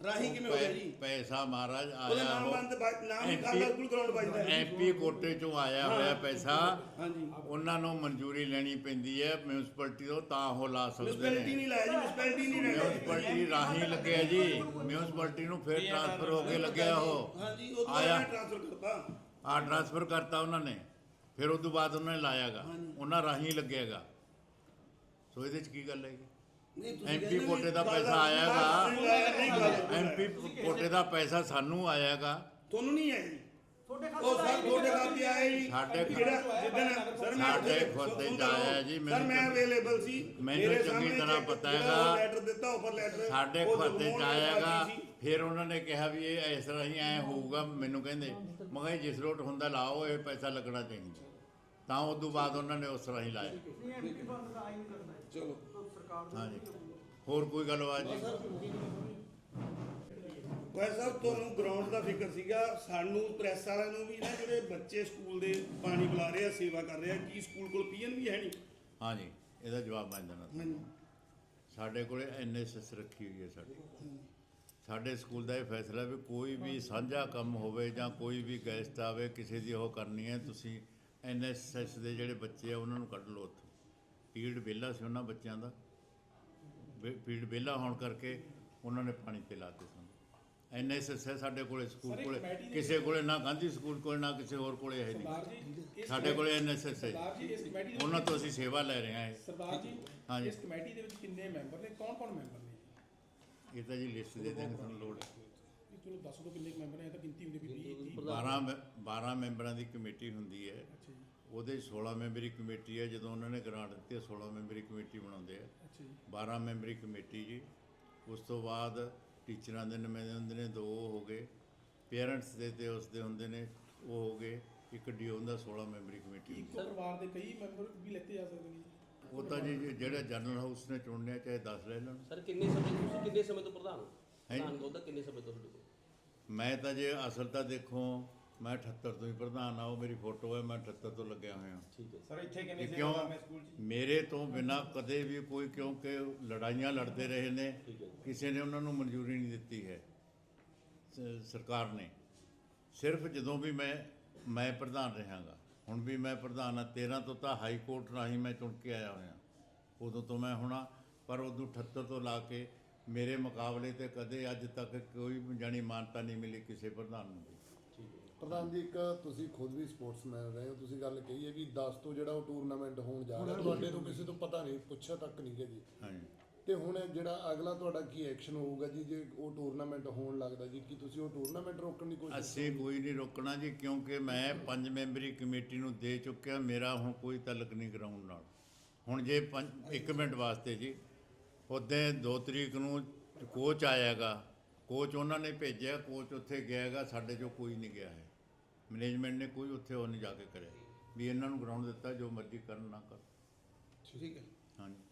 ਰਾਹੀਂ ਕਿਵੇਂ ਹੋ ਗਿਆ ਜੀ? ਪੈਸਾ ਮਹਾਰਾਜ ਉਹਦਾ ਆਇਆ ਨਾਮ ਬੰਦ ਨਾਮ ਹੀ MP ਖਾਲਸਾ ਸਕੂਲ ਗਰਾਊਂਡ ਵੱਜਦਾ ਹੈ। ਐਮਪੀ ਕੋਟੇ ਚੋਂ ਆਇਆ ਹੋਇਆ ਪੈਸਾ। ਹਾਂਜੀ। ਉਹਨਾਂ ਨੂੰ ਮਨਜ਼ੂਰੀ ਲੈਣੀ ਪੈਂਦੀ ਹੈ ਮਿਊਨਿਸਪੈਲਿਟੀ ਤੋਂ ਤਾਂ ਉਹ ਲਾ ਸਕਦੇ ਮਿਊਨਿਸਪੈਲਿਟੀ ਨੇ ਨਹੀਂ ਲਾਇਆ ਜੀ ਮਿਊਨਿਸਪੈਲਿਟੀ ਨਹੀਂ ਲਾਇਆ ਮਿਊਨਿਸਪੈਲਿਟੀ ਰਾਹੀਂ ਲੱਗਿਆ ਜੀ। ਮਿਊਨਿਸਪੈਲਿਟੀ ਨੂੰ ਫਿਰ ਟ੍ਰਾਂਸਫਰ ਹੋ ਕੇ ਲੱਗਿਆ ਉਹ। ਹਾਂਜੀ ਉਹ ਤੋਂ ਆਇਆ। ਟ੍ਰਾਂਸਫਰ ਕਰਤਾ। ਆ ਟ੍ਰਾਂਸਫਰ ਕਰਤਾ ਉਹਨਾਂ ਨੇ। ਫਿਰ ਉਸ ਤੋਂ ਬਾਅਦ ਉਹਨਾਂ ਨੇ ਲਾਇਆਗਾ ਉਹਨਾਂ ਰਾਹੀਂ ਲੱਗਿਆਗਾ। ਸੋ ਇਹਦੇ ਚ ਕੀ ਗੱਲ ਹੈਗੀ? ਵੀ ਕੋਟੇ ਦਾ ਪੈਸਾ ਆਇਆਗਾ। ਐਮਪੀ ਕੋਟੇ ਦਾ ਪੈਸਾ ਸਾਨੂੰ ਆਇਆਗਾ। ਤੁਹਾਨੂੰ ਨਹੀਂ ਆਇਆ ਜੀ। ਉਹ ਸਰ ਤੁਹਾਡੇ ਖਾਤੇ ਆਏ ਜੀ। ਸਾਡੇ ਜਿਹੜਾ ਜਿੱਦਣ ਸਰ ਮੈਂ ਸਾਡੇ ਖਾਤੇ 'ਚ ਆਇਆ ਜੀ, ਸਰ ਮੈਂ ਅਵੇਲੇਬਲ ਸੀ। ਮੈਨੂੰ ਚੰਗੀ ਤਰ੍ਹਾਂ ਪਤਾ ਹੈਗਾ। ਲੈਟਰ ਦਿੱਤਾ ਆਫਰ ਲੈਟਰ ਸਾਡੇ ਖਾਤੇ ਚ ਸੀ। ਫਿਰ ਉਹਨਾਂ ਨੇ ਕਿਹਾ ਵੀ ਇਹ ਇਸ ਤਰ੍ਹਾਂ ਹੀ ਐ ਹੋਊਗਾ ਮੈਨੂੰ ਕਹਿੰਦੇ ਮੈਂ ਕਿਹਾ ਜਿਸ ਰੋਟ ਹੁੰਦਾ ਲਾਓ ਇਹ ਪੈਸਾ ਲੱਗਣਾ ਚਾਹੀਦਾ। ਤਾਂ ਉਸ ਤੋਂ ਬਾਅਦ ਉਹਨਾਂ ਨੇ ਉਸ ਤਰ੍ਹਾਂ ਹੀ ਲਾਇਆ। ਚਲੋ। ਹਾਂਜੀ। ਹੋਰ ਕੋਈ ਗੱਲਬਾਤ ਜੀ? ਭਾਈ ਸਾਹਿਬ ਤੁਹਾਨੂੰ ਗਰਾਊਂਡ ਦਾ ਫਿਕਰ ਸੀਗਾ। ਸਾਨੂੰ ਪ੍ਰੈਸ ਵਾਲਿਆਂ ਨੂੰ ਵੀ ਨਾ ਜਿਹੜੇ ਬੱਚੇ ਸਕੂਲ ਦੇ ਪਾਣੀ ਪਿਲਾ ਰਹੇ ਆ ਸੇਵਾ ਕਰ ਰਹੇ ਆ ਕੀ ਸਕੂਲ ਕੋਲ ਪੀਐਨ ਵੀ ਹੈ ਨਹੀਂ? ਹਾਂਜੀ ਇਹਦਾ ਜਵਾਬ ਮੈਂ ਦੇਣਾ ਮੈਨੂੰ ਸਾਡੇ ਕੋਲੇ ਐਨਐਸਐਸ ਰੱਖੀ ਹੋਈ ਹੈ ਸਾਡੀ। ਸਾਡੇ ਸਕੂਲ ਦਾ ਇਹ ਫੈਸਲਾ ਵੀ ਕੋਈ ਵੀ ਸਾਂਝਾ ਕੰਮ ਹੋਵੇ ਜਾਂ ਕੋਈ ਵੀ ਗੈਸਟ ਆਵੇ ਕਿਸੇ ਦੀ ਉਹ ਕਰਨੀ ਹੈ ਤੁਸੀਂ ਐਨਐਸਐਸ ਦੇ ਜਿਹੜੇ ਬੱਚੇ ਆ ਉਹਨਾਂ ਨੂੰ ਕੱਢ ਲਓ ਉੱਥੋਂ। ਪੀਰੀਅਡ ਵਿਹਲਾ ਸੀ ਉਹਨਾਂ ਬੱਚਿਆਂ ਦਾ। ਪੀਰੀਅਡ ਵਿਹਲਾ ਹੋਣ ਕਰਕੇ ਉਹਨਾਂ ਨੇ ਪਾਣੀ ਪਿਲਾਤੇ ਸਾਨੂੰ। ਐਨਐਸਐਸ ਹੈ ਸਾਡੇ ਕੋਲੇ ਸਕੂਲ ਕੋਲੇ। ਕਿਸੇ ਕੋਲੇ ਨਾ ਗਾਂਧੀ ਸਕੂਲ ਕੋਲੇ ਨਾ ਕਿਸੇ ਹੋਰ ਕੋਲੇ ਹੈ ਨਹੀਂ। ਸਾਡੇ ਕੋਲੇ ਐਨਐਸਐਸ ਹੈ। ਸਰਦਾਰ ਜੀ ਇਸ ਕਮੇਟੀ ਦੇ ਉਹਨਾਂ ਤੋਂ ਅਸੀਂ ਸੇਵਾ ਲੈ ਰਹੇ ਹਾਂ ਇਹ। ਸਰਦਾਰ ਜੀ ਹਾਂਜੀ। ਇਸ ਕਮੇਟੀ ਦੇ ਵਿੱਚ ਕਿੰਨੇ ਮੈਂਬਰ ਨੇ? ਕੌਣ ਕੌਣ ਮੈਂਬਰ ਨੇ? ਇਹ ਤਾਂ ਜੀ ਲਿਸਟ ਦੇ ਦੇਣ ਸਾਨੂੰ ਲੋੜ ਹੈ। ਚਲੋ ਦੱਸ ਦਿਓ ਕਿੰਨੇ ਮੈਂਬਰ ਨੇ ਇਹ ਤਾਂ ਗਿਣਤੀ ਹੁੰਦੀ ਵੀ 20 30 12 ਮੈ- 12 ਮੈਂਬਰਾਂ ਦੀ ਕਮੇਟੀ ਹੁੰਦੀ ਹੈ। ਅੱਛਾ ਜੀ। ਉਹਦੇ 16 ਮੈਂਬਰੀ ਕਮੇਟੀ ਹੈ ਜਦੋਂ ਉਹਨਾਂ ਨੇ ਗ੍ਰਾਂਟ ਦਿੱਤੀ ਹੈ 16 ਮੈਂਬਰੀ ਕਮੇਟੀ ਬਣਾਉਂਦੇ ਆ। ਅੱਛਾ ਜੀ। 12 ਮੈਂਬਰੀ ਕਮੇਟੀ ਜੀ। ਉਸ ਤੋਂ ਬਾਅਦ ਟੀਚਰਾਂ ਦੇ ਨੁਮਾਇੰਦੇ ਹੁੰਦੇ ਨੇ ਦੋ ਉਹ ਹੋ ਗਏ। ਪੇਰੈਂਟਸ ਦੇ ਤੇ ਉਸ ਦੇ ਹੁੰਦੇ ਨੇ ਉਹ ਹੋ ਗਏ। ਇੱਕ ਡੀ ਹੁੰਦਾ 16 ਮੈਂਬਰੀ ਕਮੇਟੀ ਹੁੰਦੀ ਇੱਕੋ ਪਰਿਵਾਰ ਦੇ ਕਈ ਮੈਂਬਰ ਵੀ ਲੈਤੇ ਜਾ ਸਕਦੇ ਨੇ। ਉਹ ਤਾਂ ਜੀ ਜਿਹੜੇ ਜਨਰਲ ਹਾਊਸ ਨੇ ਚੁਣਨੇ ਆ, ਚਾਹੇ 10 ਲੈ ਲੈਣ। ਸਰ ਕਿੰਨੇ ਸਮੇਂ ਤੁਸੀਂ ਕਿੰਨੇ ਸਮੇਂ ਤੋਂ ਪ੍ਰਧਾਨ ਹੋ? ਹੈਂ? ਪ੍ਰਧਾਨ ਉਹਦਾ ਕਿੰਨੇ ਸਮੇਂ ਤੋਂ ਤੁਹਾਡੇ ਕੋਲ? ਮੈਂ ਤਾਂ ਜੇ ਅਸਲ ਤਾਂ ਦੇਖੋ ਮੈਂ 78 ਤੋਂ ਹੀ ਪ੍ਰਧਾਨ ਆ ਉਹ ਮੇਰੀ ਫੋਟੋ ਹੈ ਮੈਂ 78 ਤੋਂ ਲੱਗਿਆ ਹੋਇਆ। ਠੀਕ ਹੈ। ਸਰ ਇੱਥੇ ਕਿੰਨੇ ਕਿਉਂ? ਨੇ ਸਕੂਲ 'ਚ? ਮੇਰੇ ਤੋਂ ਬਿਨਾ ਕਦੇ ਵੀ ਕੋਈ ਕਿਉਂਕਿ ਲੜਾਈਆਂ ਲੜਦੇ ਰਹੇ ਨੇ। ਕਿਸੇ ਨੇ ਉਹਨਾਂ ਨੂੰ ਮਨਜ਼ੂਰੀ ਨਹੀਂ ਦਿੱਤੀ ਹੈ ਸ- ਸਰਕਾਰ ਨੇ। ਸਿਰਫ ਜਦੋਂ ਵੀ ਮੈਂ ਮੈਂ ਪ੍ਰਧਾਨ ਰਹਾਂਗਾ ਹੁਣ ਵੀ ਮੈਂ ਪ੍ਰਧਾਨ ਆ 13 ਤੋਂ ਤਾਂ ਹਾਈ ਕੋਰਟ ਰਾਹੀਂ ਮੈਂ ਚੁਣ ਕੇ ਆਇਆ ਹੋਇਆ। ਉਦੋਂ ਤੋਂ ਮੈਂ ਹੋਣਾ ਪਰ ਉਦੋਂ 78 ਤੋਂ ਲਾ ਕੇ ਮੇਰੇ ਮੁਕਾਬਲੇ ਤੇ ਕਦੇ ਅੱਜ ਤੱਕ ਕੋਈ ਜਾਣੀ ਮਾਨਤਾ ਨਹੀਂ ਮਿਲੀ ਕਿਸੇ ਪ੍ਰਧਾਨ ਨੂੰ। ਪ੍ਰਧਾਨ ਜੀ ਇੱਕ ਤੁਸੀਂ ਖੁਦ ਵੀ ਸਪੋਰਟਸਮੈਨ ਰਹੇ ਹੋ। ਤੁਸੀਂ ਗੱਲ ਕਹੀ ਹੈ ਵੀ 10 ਤੋਂ ਜਿਹੜਾ ਉਹ ਟੂਰਨਾਮੈਂਟ ਹੋਣ ਜਾ ਰਿਹਾ ਤੁਹਾਡੇ ਤੋਂ ਕਿਸੇ ਤੋਂ ਪਤਾ ਨਹੀਂ ਪੁੱਛਿਆ ਤੱਕ ਨਹੀਂ ਗੇ ਜੀ। ਹਾਂਜੀ। ਤੇ ਹੁਣ ਜਿਹੜਾ ਅਗਲਾ ਤੁਹਾਡਾ ਕੀ ਐਕਸ਼ਨ ਹੋਊਗਾ ਜੀ ਜੇ ਉਹ ਟੂਰਨਾਮੈਂਟ ਹੋਣ ਲੱਗਦਾ ਜੀ ਕੀ ਤੁਸੀਂ ਉਹ ਟੂਰਨਾਮੈਂਟ ਰੋਕਣ ਦੀ ਕੋਸ਼ਿਸ਼ ਅਸੀਂ ਕੋਈ ਨਹੀਂ ਰੋਕਣਾ ਜੀ ਕਿਉਂਕਿ ਮੈਂ ਪੰਜ ਮੈਂਬਰੀ ਕਮੇਟੀ ਨੂੰ ਦੇ ਚੁੱਕਿਆ ਮੇਰਾ ਹੁਣ ਕੋਈ ਤਾਲੁਕ ਨਹੀਂ ਗਰਾਊਂਡ ਨਾਲ। ਹੁਣ ਜੇ ਪੰਜ ਇੱਕ ਮਿੰਟ ਵਾਸਤੇ ਜੀ ਉਹਦੇ 2 ਤਰੀਕ ਨੂੰ ਕੋਚ ਆਏਗਾ ਕੋਚ ਉਹਨਾਂ ਨੇ ਭੇਜਿਆ ਕੋਚ ਉੱਥੇ ਗਿਆਗਾ ਸਾਡੇ ਚੋਂ ਕੋਈ ਨਹੀਂ ਗਿਆ ਹੈ। ਮੈਨੇਜਮੈਂਟ ਨੇ ਕੋਈ ਉੱਥੇ ਉਹ ਨਹੀਂ ਜਾ ਕੇ ਕਰਿਆ। ਵੀ ਇਹਨਾਂ ਨੂੰ ਗਰਾਊਂਡ ਦਿੱਤਾ ਜੋ ਮਰਜ਼ੀ ਕਰਨ ਨਾ ਕਰ ਠੀਕ ਹੈ। ਹਾਂਜੀ।